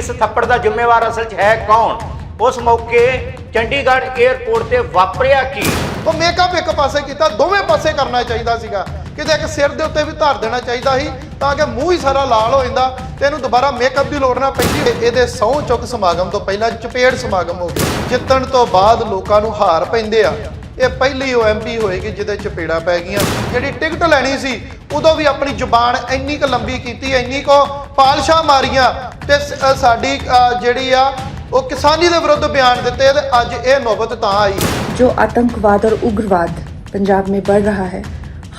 ਇਸ ਥੱਪੜ ਦਾ ਜ਼ਿੰਮੇਵਾਰ ਅਸਲ 'ਚ ਹੈ ਕੌਣ? ਉਸ ਮੌਕੇ ਚੰਡੀਗੜ੍ਹ 에ਅਰਪੋਰਟ ਤੇ ਵਾਪਰਿਆ ਕੀ? ਉਹ ਮੇਕਅਪ ਇੱਕ ਪਾਸੇ ਕੀਤਾ, ਦੋਵੇਂ ਪਾਸੇ ਕਰਨਾ ਚਾਹੀਦਾ ਸੀਗਾ। ਕਿਤੇ ਇੱਕ ਸਿਰ ਦੇ ਉੱਤੇ ਵੀ ਧਰ ਦੇਣਾ ਚਾਹੀਦਾ ਸੀ, ਤਾਂ ਕਿ ਮੂੰਹ ਹੀ ਸਾਰਾ ਲਾਲ ਹੋ ਜਾਂਦਾ ਤੇ ਇਹਨੂੰ ਦੁਬਾਰਾ ਮੇਕਅਪ ਦੀ ਲੋੜ ਨਾ ਪੈਂਦੀ ਇਹਦੇ ਸਹੁੰ ਚੁੱਕ ਸਮਾਗਮ ਤੋਂ ਪਹਿਲਾਂ ਚਪੇੜ ਸਮਾਗਮ ਹੋ ਗਿਆ। ਜਿੱਤਣ ਤੋਂ ਬਾਅਦ ਲੋਕਾਂ ਨੂੰ ਹਾਰ ਪੈਂਦੇ ਆ। ਇਹ ਪਹਿਲੀ ਉਹ ਐਮਪੀ ਹੋਏਗੀ ਜਿਹਦੇ ਚਪੇੜਾ ਪੈ ਗਈਆਂ ਜਿਹੜੀ ਟਿਕਟ ਲੈਣੀ ਸੀ ਉਦੋਂ ਵੀ ਆਪਣੀ ਜ਼ੁਬਾਨ ਇੰਨੀ ਕੁ ਲੰਬੀ ਕੀਤੀ ਇੰਨੀ ਕੁ ਪਾਲਸ਼ਾ ਮਾਰੀਆਂ ਤੇ ਸ- ਅ, ਸਾਡੀ ਅ, ਜਿਹੜੀ ਆ ਉਹ ਕਿਸਾਨੀ ਦੇ ਵਿਰੁੱਧ ਬਿਆਨ ਦਿੱਤੇ ਤੇ ਅੱਜ ਇਹ ਨੌਬਤ ਤਾਂ ਆਈ जो आतंकवाद और उग्रवाद पंजाब में बढ़ रहा है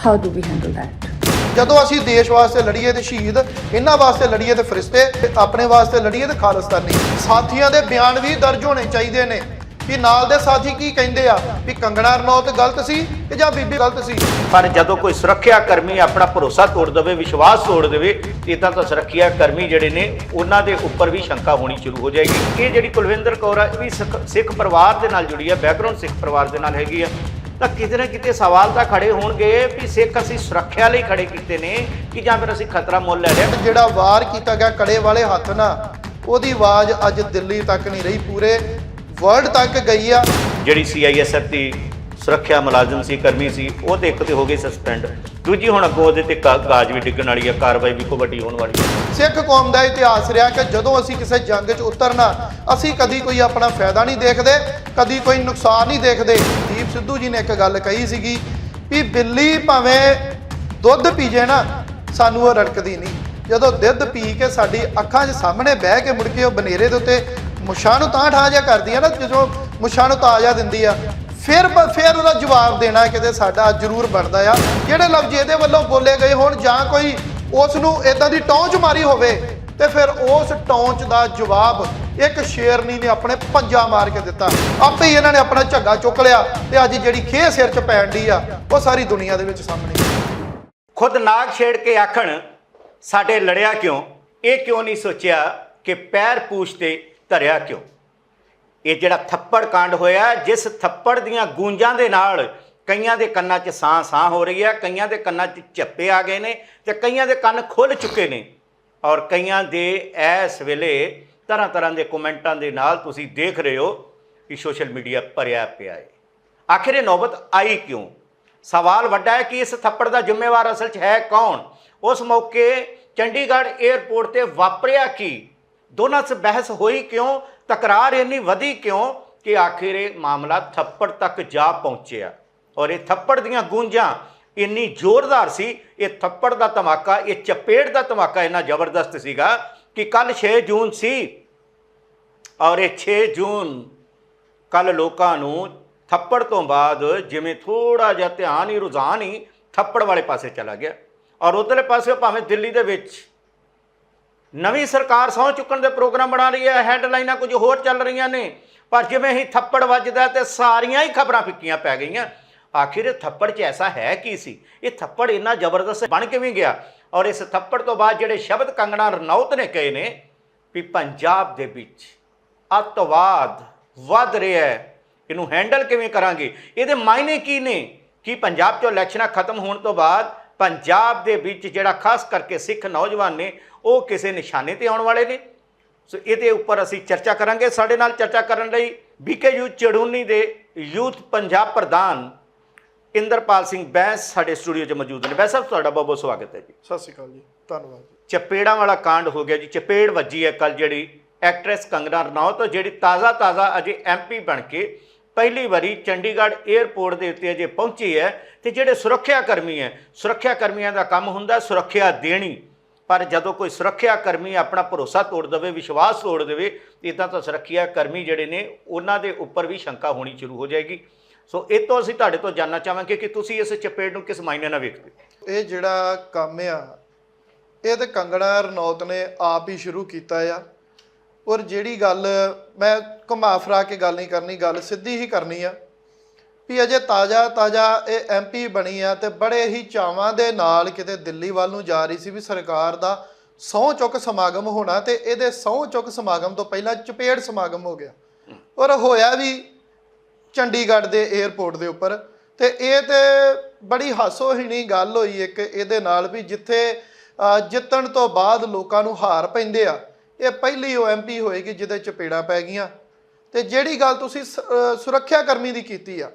how do we handle that ਜਦੋਂ ਅਸੀਂ ਦੇਸ਼ ਵਾਸਤੇ ਲੜੀਏ ਤੇ ਸ਼ਹੀਦ ਇਹਨਾਂ ਵਾਸਤੇ ਲੜੀਏ ਤੇ ਫਰਿਸ਼ਤੇ ਤੇ ਆਪਣੇ ਵਾਸਤੇ ਲੜੀਏ ਤੇ ਖਾਲਿਸਤਾਨੀ ਸਾਥੀਆਂ ਦੇ ਬਿਆਨ ਵੀ ਦਰਜ ਹੋਣੇ ਚਾਹੀਦੇ ਨੇ ਕਿ ਨਾਲ ਦੇ ਸਾਥੀ ਕੀ ਕਹਿੰਦੇ ਆ? ਵੀ ਕੰਗਣਾ ਰਣੌਤ ਗਲਤ ਸੀ ਕਿ ਜਾਂ ਬੀਬੀ ਗਲਤ ਸੀ? ਪਰ ਜਦੋਂ ਕੋਈ ਸੁਰੱਖਿਆ ਕਰਮੀ ਆਪਣਾ ਭਰੋਸਾ ਤੋੜ ਦੇਵੇ ਵਿਸ਼ਵਾਸ ਤੋੜ ਦੇਵੇ ਇਦਾਂ ਤਾਂ ਸੁਰੱਖਿਆ ਕਰਮੀ ਜਿਹੜੇ ਨੇ ਉਹਨਾਂ ਦੇ ਉੱਪਰ ਵੀ ਸ਼ੰਕਾ ਹੋਣੀ ਸ਼ੁਰੂ ਹੋ ਜਾਏਗੀ। ਇਹ ਜਿਹੜੀ ਕੁਲਵਿੰਦਰ ਕੌਰ ਆ ਇਹ ਵੀ ਸਿੱਖ ਪਰਿਵਾਰ ਦੇ ਨਾਲ ਜੁੜੀ ਹੈ ਬੈਕਗ੍ਰਾਉਂਡ ਸਿੱਖ ਪਰਿਵਾਰ ਦੇ ਨਾਲ ਹੈਗੀ ਆ। ਤਾਂ ਕਿਤੇ ਨਾ ਕਿਤੇ ਸਵਾਲ ਤਾਂ ਖੜੇ ਹੋਣਗੇ ਵੀ ਸਿੱਖ ਅਸੀਂ ਸੁਰੱਖਿਆ ਲਈ ਖੜੇ ਕੀਤੇ ਨੇ ਕਿ ਜਾਂ ਫਿਰ ਅਸੀਂ ਖਤਰਾ ਮੁੱਲ ਲੈ ਲਿਆ? ਜਿਹੜਾ ਵਾਰ ਕੀਤਾ ਗਿਆ ਕੜੇ ਵਾਲੇ ਹੱਥ ਨਾਲ ਉਹਦੀ ਆਵਾਜ਼ ਅੱਜ ਦਿੱਲੀ ਤੱਕ ਨਹੀਂ ਰਹੀ ਪੂਰੇ। ਵਰਲਡ ਤੱਕ ਗਈ ਆ। ਜਿਹੜੀ ਸੀਆਈਐਸਐਫ ਦੀ ਸੁਰੱਖਿਆ ਮੁਲਾਜ਼ਮ ਸੀ ਕਰਮੀ ਸੀ ਉਹ ਤੇ ਇੱਕ ਤੇ ਹੋ ਗਈ ਸਸਪੈਂਡ ਦੂਜੀ ਹੁਣ ਅੱਗੋਂ ਉਹਦੇ ਤੇ ਕਾ- ਗਾਜ ਵੀ ਡਿੱਗਣ ਵਾਲੀ ਹੈ ਕਾਰਵਾਈ ਵੀ ਕੋ ਵੱਡੀ ਹੋਣ ਵਾਲੀ ਹੈ ਸਿੱਖ ਕੌਮ ਦਾ ਇਤਿਹਾਸ ਰਿਹਾ ਕਿ ਜਦੋਂ ਅਸੀਂ ਕਿਸੇ ਜੰਗ 'ਚ ਉਤਰਨਾ ਅਸੀਂ ਕਦੀ ਕੋਈ ਆਪਣਾ ਫਾਇਦਾ ਨਹੀਂ ਦੇਖਦੇ ਕਦੀ ਕੋਈ ਨੁਕਸਾਨ ਨਹੀਂ ਦੇਖਦੇ। ਦੀਪ ਸਿੱਧੂ ਜੀ ਨੇ ਇੱਕ ਗੱਲ ਕਹੀ ਸੀਗੀ ਵੀ ਬਿੱਲੀ ਭਾਵੇਂ ਦੁੱਧ ਪੀ ਜੇ ਨਾ ਸਾਨੂੰ ਉਹ ਰੜਕਦੀ ਨਹੀਂ। ਜਦੋਂ ਦੁੱਧ ਪੀ ਕੇ ਸਾਡੀ ਅੱਖਾਂ 'ਚ ਸਾਹਮਣੇ ਬਹਿ ਕੇ ਮੁੜ ਕੇ ਉਹ ਬਨੇਰੇ ਦੇ ਉੱਤੇ ਮੁੱਛਾਂ ਨੂੰ ਤਾਂ ਠਾ ਜਿਹਾ ਕਰਦੀ ਆ ਨਾ, ਜਦੋਂ ਮੁੱਛਾਂ ਨੂੰ ਤਾਜ਼ਾ ਦਿੰਦੀ ਆ। ਫਿਰ ਫਿਰ ਉਹਦਾ ਜਵਾਬ ਦੇਣਾ ਕਿਤੇ ਸਾਡਾ ਜ਼ਰੂਰ ਬਣਦਾ ਆ। ਜਿਹੜੇ ਲਫ਼ਜ਼ ਇਹਦੇ ਵੱਲੋਂ ਬੋਲੇ ਗਏ ਹੋਣ ਜਾਂ ਕੋਈ ਉਸ ਨੂੰ ਇਦਾਂ ਦੀ ਟੌਂਚ ਮਾਰੀ ਹੋਵੇ, ਤੇ ਫਿਰ ਉਸ ਟੌਂਚ ਦਾ ਜਵਾਬ ਇੱਕ ਸ਼ੇਰਨੀ ਨੇ ਆਪਣੇ ਪੰਜਾ ਮਾਰ ਕੇ ਦਿੱਤਾ। ਆਪੇ ਹੀ ਇਹਨਾਂ ਨੇ ਆਪਣਾ ਝੱਗਾ ਚੁੱਕ ਲਿਆ ਤੇ ਅੱਜ ਜਿਹੜੀ ਖੇਹ ਸਿਰ 'ਚ ਪੈਣ ਦੀ ਆ, ਉਹ ਸਾਰੀ ਦੁਨੀਆ ਦੇ ਵਿੱਚ ਸਾਹਮਣੇ ਖੁਦ ਨਾਗ ਛੇੜ ਕੇ ਆਖਣ, ਸਾਡੇ ਲੜਿਆ ਕਿਉਂ? ਇਹ ਕਿਉਂ ਨਹੀਂ ਸੋਚਿਆ ਕਿ ਪੈਰ ਪੂਛ ਤੇ ਧਰਿਆ ਕਿਉਂ? ਇਹ ਜਿਹੜਾ ਥੱਪੜ ਕਾਂਡ ਹੋਇਆ, ਜਿਸ ਥੱਪੜ ਦੀਆਂ ਗੂੰਜਾਂ ਦੇ ਨਾਲ ਕਈਆਂ ਦੇ ਕੰਨਾਂ 'ਚ ਸਾਹ ਸਾਹ ਹੋ ਰਹੀ ਹੈ ਕਈਆਂ ਦੇ ਕੰਨਾਂ 'ਚ ਝੱਪੇ ਆ ਗਏ ਨੇ ਤੇ ਕਈਆਂ ਦੇ ਕੰਨ ਖੁੱਲ ਚੁੱਕੇ ਨੇ। ਔਰ ਕਈਆਂ ਦੇ ਇਸ ਵੇਲੇ ਤਰ੍ਹਾਂ ਤਰ੍ਹਾਂ ਦੇ ਕਮੈਂਟਾਂ ਦੇ ਨਾਲ ਤੁਸੀਂ ਦੇਖ ਰਹੇ ਹੋ ਕਿ ਸੋਸ਼ਲ ਮੀਡੀਆ ਭਰਿਆ ਪਿਆ ਹੈ ਆਖਿਰ ਇਹ ਨੌਬਤ ਆਈ ਕਿਉਂ? ਸਵਾਲ ਵੱਡਾ ਹੈ ਕਿ ਇਸ ਥੱਪੜ ਦਾ ਜ਼ਿੰਮੇਵਾਰ ਅਸਲ 'ਚ ਹੈ ਕੌਣ? ਉਸ ਮੌਕੇ ਚੰਡੀਗੜ੍ਹ 에ਅਰਪੋਰਟ ਤੇ ਵਾਪਰਿਆ ਕੀ? ਦੋਨਾਂ 'ਚ ਬਹਿਸ ਹੋਈ ਕਿਉਂ? ਤਕਰਾਰ ਇੰਨੀ ਵਧੀ ਕਿਉਂ ਕਿ ਆਖਿਰ ਇਹ ਮਾਮਲਾ ਥੱਪੜ ਤੱਕ ਜਾ ਪਹੁੰਚਿਆ। ਔਰ ਇਹ ਥੱਪੜ ਦੀਆਂ ਗੂੰਜਾਂ ਇੰਨੀ ਜ਼ੋਰਦਾਰ ਸੀ, ਇਹ ਥੱਪੜ ਦਾ ਧਮਾਕਾ, ਇਹ ਚਪੇੜ ਦਾ ਧਮਾਕਾ ਇੰਨਾ ਜ਼ਬਰਦਸਤ ਸੀਗਾ ਕਿ ਕੱਲ 6 ਜੂਨ ਸੀ। ਔਰ ਇਹ 6 ਜੂਨ ਕੱਲ ਲੋਕਾਂ ਨੂੰ ਥੱਪੜ ਤੋਂ ਬਾਅਦ ਜਿਵੇਂ ਥੋੜਾ ਜਿਹਾ ਧਿਆਨ ਹੀ ਰੁਝਾਨ ਹੀ ਥੱਪੜ ਵਾਲੇ ਪਾਸੇ ਚਲਾ ਗਿਆ। ਔਰ ਉਧਰਲੇ ਪਾਸੇ ਭਾਵੇਂ ਦਿੱਲੀ ਦੇ ਵਿੱਚ ਨਵੀਂ ਸਰਕਾਰ ਸਹੁੰ ਚੁੱਕਣ ਦੇ ਪ੍ਰੋਗਰਾਮ ਬਣਾ ਰਹੀ ਹੈ, ਹੈਡਲਾਈਨਾਂ ਕੁਝ ਹੋਰ ਚੱਲ ਰਹੀਆਂ ਨੇ। ਪਰ ਜਿਵੇਂ ਹੀ ਥੱਪੜ ਵੱਜਦਾ ਤੇ ਸਾਰੀਆਂ ਹੀ ਖਬਰਾਂ ਫਿੱਕੀਆਂ ਪੈ ਗਈਆਂ, ਆਖਿਰ ਇਹ ਥੱਪੜ 'ਚ ਐਸਾ ਹੈ ਕੀ ਸੀ? ਇਹ ਥੱਪੜ ਇੰਨਾ ਜ਼ਬਰਦਸਤ ਬਣ ਕਿਵੇਂ ਗਿਆ? ਔਰ ਇਸ ਥੱਪੜ ਤੋਂ ਬਾਅਦ ਜਿਹੜੇ ਸ਼ਬਦ ਕੰਗਣਾ ਰਣੌਤ ਨੇ ਕਹੇ ਨੇ ਵੀ ਪੰਜਾਬ ਦੇ ਵਿੱਚ ਅੱਤਵਾਦ ਵੱਧ ਰਿਹਾ ਹੈ। ਇਹਨੂੰ ਹੈਂਡਲ ਕਿਵੇਂ ਕਰਾਂਗੇ? ਇਹਦੇ ਮਾਇਨੇ ਕੀ ਨੇ? ਕਿ ਪੰਜਾਬ 'ਚੋਂ ਇਲੈਕਸ਼ਨਾਂ ਖਤਮ ਹੋਣ ਤੋਂ ਬਾਅਦ ਪੰਜਾਬ ਦੇ ਵਿੱਚ ਜਿਹੜਾ ਖਾਸ ਕਰਕੇ ਸਿੱਖ ਨੌਜਵਾਨ ਨੇ ਉਹ ਕਿਸੇ ਨਿਸ਼ਾਨੇ ਤੇ ਆਉਣ ਵਾਲੇ ਨੇ। ਸੋ ਇਹਦੇ ਉੱਪਰ ਅਸੀਂ ਚਰਚਾ ਕਰਾਂਗੇ। ਸਾਡੇ ਨਾਲ ਚਰਚਾ ਕਰਨ ਲਈ ਬੀਕੇ ਯੂਥ ਚੜੂਨੀ ਦੇ ਯੂਥ ਪੰਜਾਬ ਪ੍ਰਧਾਨ ਇੰਦਰਪਾਲ ਸਿੰਘ ਬੈਂਸ ਸਾਡੇ ਸਟੂਡੀਓ 'ਚ ਮੌਜੂਦ ਨੇ। ਬੈਂਸ ਸਾਹਿਬ ਤੁਹਾਡਾ ਬਹੁਤ ਬਹੁਤ ਸਵਾਗਤ ਹੈ ਜੀ। ਸਤਿ ਸ਼੍ਰੀ ਅਕਾਲ ਜੀ। ਧੰਨਵਾਦ ਜੀ। ਚਪੇੜਾਂ ਵਾਲਾ ਕਾਂਡ ਹੋ ਗਿਆ ਜੀ। ਚਪੇੜ ਵੱਜੀ ਹੈ ਕੱਲ ਜਿਹੜੀ ਐਕਟਰੈਸ ਕੰਗਨਾ ਰਣੌਤ ਜਿਹੜੀ ਤਾਜ਼ਾ ਤਾਜ਼ਾ ਅਜੇ ਐਮਪੀ ਬਣ ਕੇ ਪਹਿਲੀ ਵਾਰੀ ਚੰਡੀਗੜ੍ਹ 에ਅਰਪੋਰਟ ਦੇ ਉੱਤੇ ਅਜੇ ਪਹੁੰਚੀ ਹੈ ਤੇ ਜਿਹੜੇ ਸੁਰੱਖਿਆ ਕਰਮੀ ਹੈ ਸੁਰੱਖਿਆ ਕਰਮੀਆਂ ਦਾ ਕੰਮ ਹੁੰਦਾ ਸੁਰੱਖਿਆ ਦੇਣੀ। ਪਰ ਜਦੋਂ ਕੋਈ ਸੁਰੱਖਿਆ ਕਰਮੀ ਆਪਣਾ ਭਰੋਸਾ ਤੋੜ ਦੇਵੇ, ਵਿਸ਼ਵਾਸ ਤੋੜ ਦੇਵੇ, ਇਦਾਂ ਤਾਂ ਸੁਰੱਖਿਆ ਕਰਮੀ ਜਿਹੜੇ ਨੇ, ਉਹਨਾਂ ਦੇ ਉੱਪਰ ਵੀ ਸ਼ੰਕਾ ਹੋਣੀ ਸ਼ੁਰੂ ਹੋ ਜਾਏਗੀ। ਸੋ ਇਹ ਤੋਂ ਅਸੀਂ ਤੁਹਾਡੇ ਤੋਂ ਜਾਨਣਾ ਚਾਹਾਂਗੇ ਕਿ ਤੁਸੀਂ ਇਸ ਚਪੇੜ ਨੂੰ ਕਿਸ ਮਾਇਨੇ ਨਾਲ ਵੇਖਦੇ ਹੋ? ਇਹ ਜਿਹੜਾ ਕੰਮ ਆ, ਇਹ ਤੇ ਕੰਗਣਾ ਰਣੌਤ ਨੇ ਆਪ ਹੀ ਸ਼ੁਰੂ ਕੀਤਾ ਆ। ਔਰ ਜਿਹੜੀ ਗੱਲ ਮੈਂ ਘੁਮਾ ਫਰਾ ਕੇ ਗੱਲ ਨਹੀਂ ਕਰਨੀ ਗੱਲ ਸਿੱਧੀ ਹੀ ਕਰਨੀ ਆ। ਵੀ ਅਜੇ ਤਾਜ਼ਾ ਤਾਜ਼ਾ ਇਹ ਐਮਪੀ ਬਣੀ ਆ ਤੇ ਬੜੇ ਹੀ ਚਾਵਾਂ ਦੇ ਨਾਲ ਕਿਤੇ ਦਿੱਲੀ ਵੱਲ ਨੂੰ ਜਾ ਰਹੀ ਸੀ ਵੀ ਸਰਕਾਰ ਦਾ ਸਹੁੰ ਚੁੱਕ ਸਮਾਗਮ ਹੋਣਾ ਤੇ ਇਹਦੇ ਸਹੁੰ ਚੁੱਕ ਸਮਾਗਮ ਤੋਂ ਪਹਿਲਾਂ ਚਪੇੜ ਸਮਾਗਮ ਹੋ ਗਿਆ। ਔਰ ਹੋਇਆ ਵੀ ਚੰਡੀਗੜ੍ਹ ਦੇ 에ਅਰਪੋਰਟ ਦੇ ਉੱਪਰ ਤੇ ਇਹ ਤੇ ਬੜੀ ਹਾਸੋਹੀਣੀ ਗੱਲ ਹੋਈ ਇੱਕ ਇਹਦੇ ਨਾਲ ਵੀ ਜਿੱਥੇ ਅ, ਜਿੱਤਣ ਤੋਂ ਬਾਅਦ ਲੋਕਾਂ ਨੂੰ ਹਾਰ ਪੈਂਦੇ ਆ। ਇਹ ਪਹਿਲੀ ਉਹ ਐਮਪੀ ਹੋਏਗੀ ਜਿਹਦੇ ਚਪੇੜਾ ਪੈ ਗਈਆਂ। ਤੇ ਜਿਹੜੀ ਗੱਲ ਤੁਸੀਂ ਸ- ਸੁਰੱਖਿਆ ਕਰਮੀ ਦੀ ਕੀਤੀ ਆ।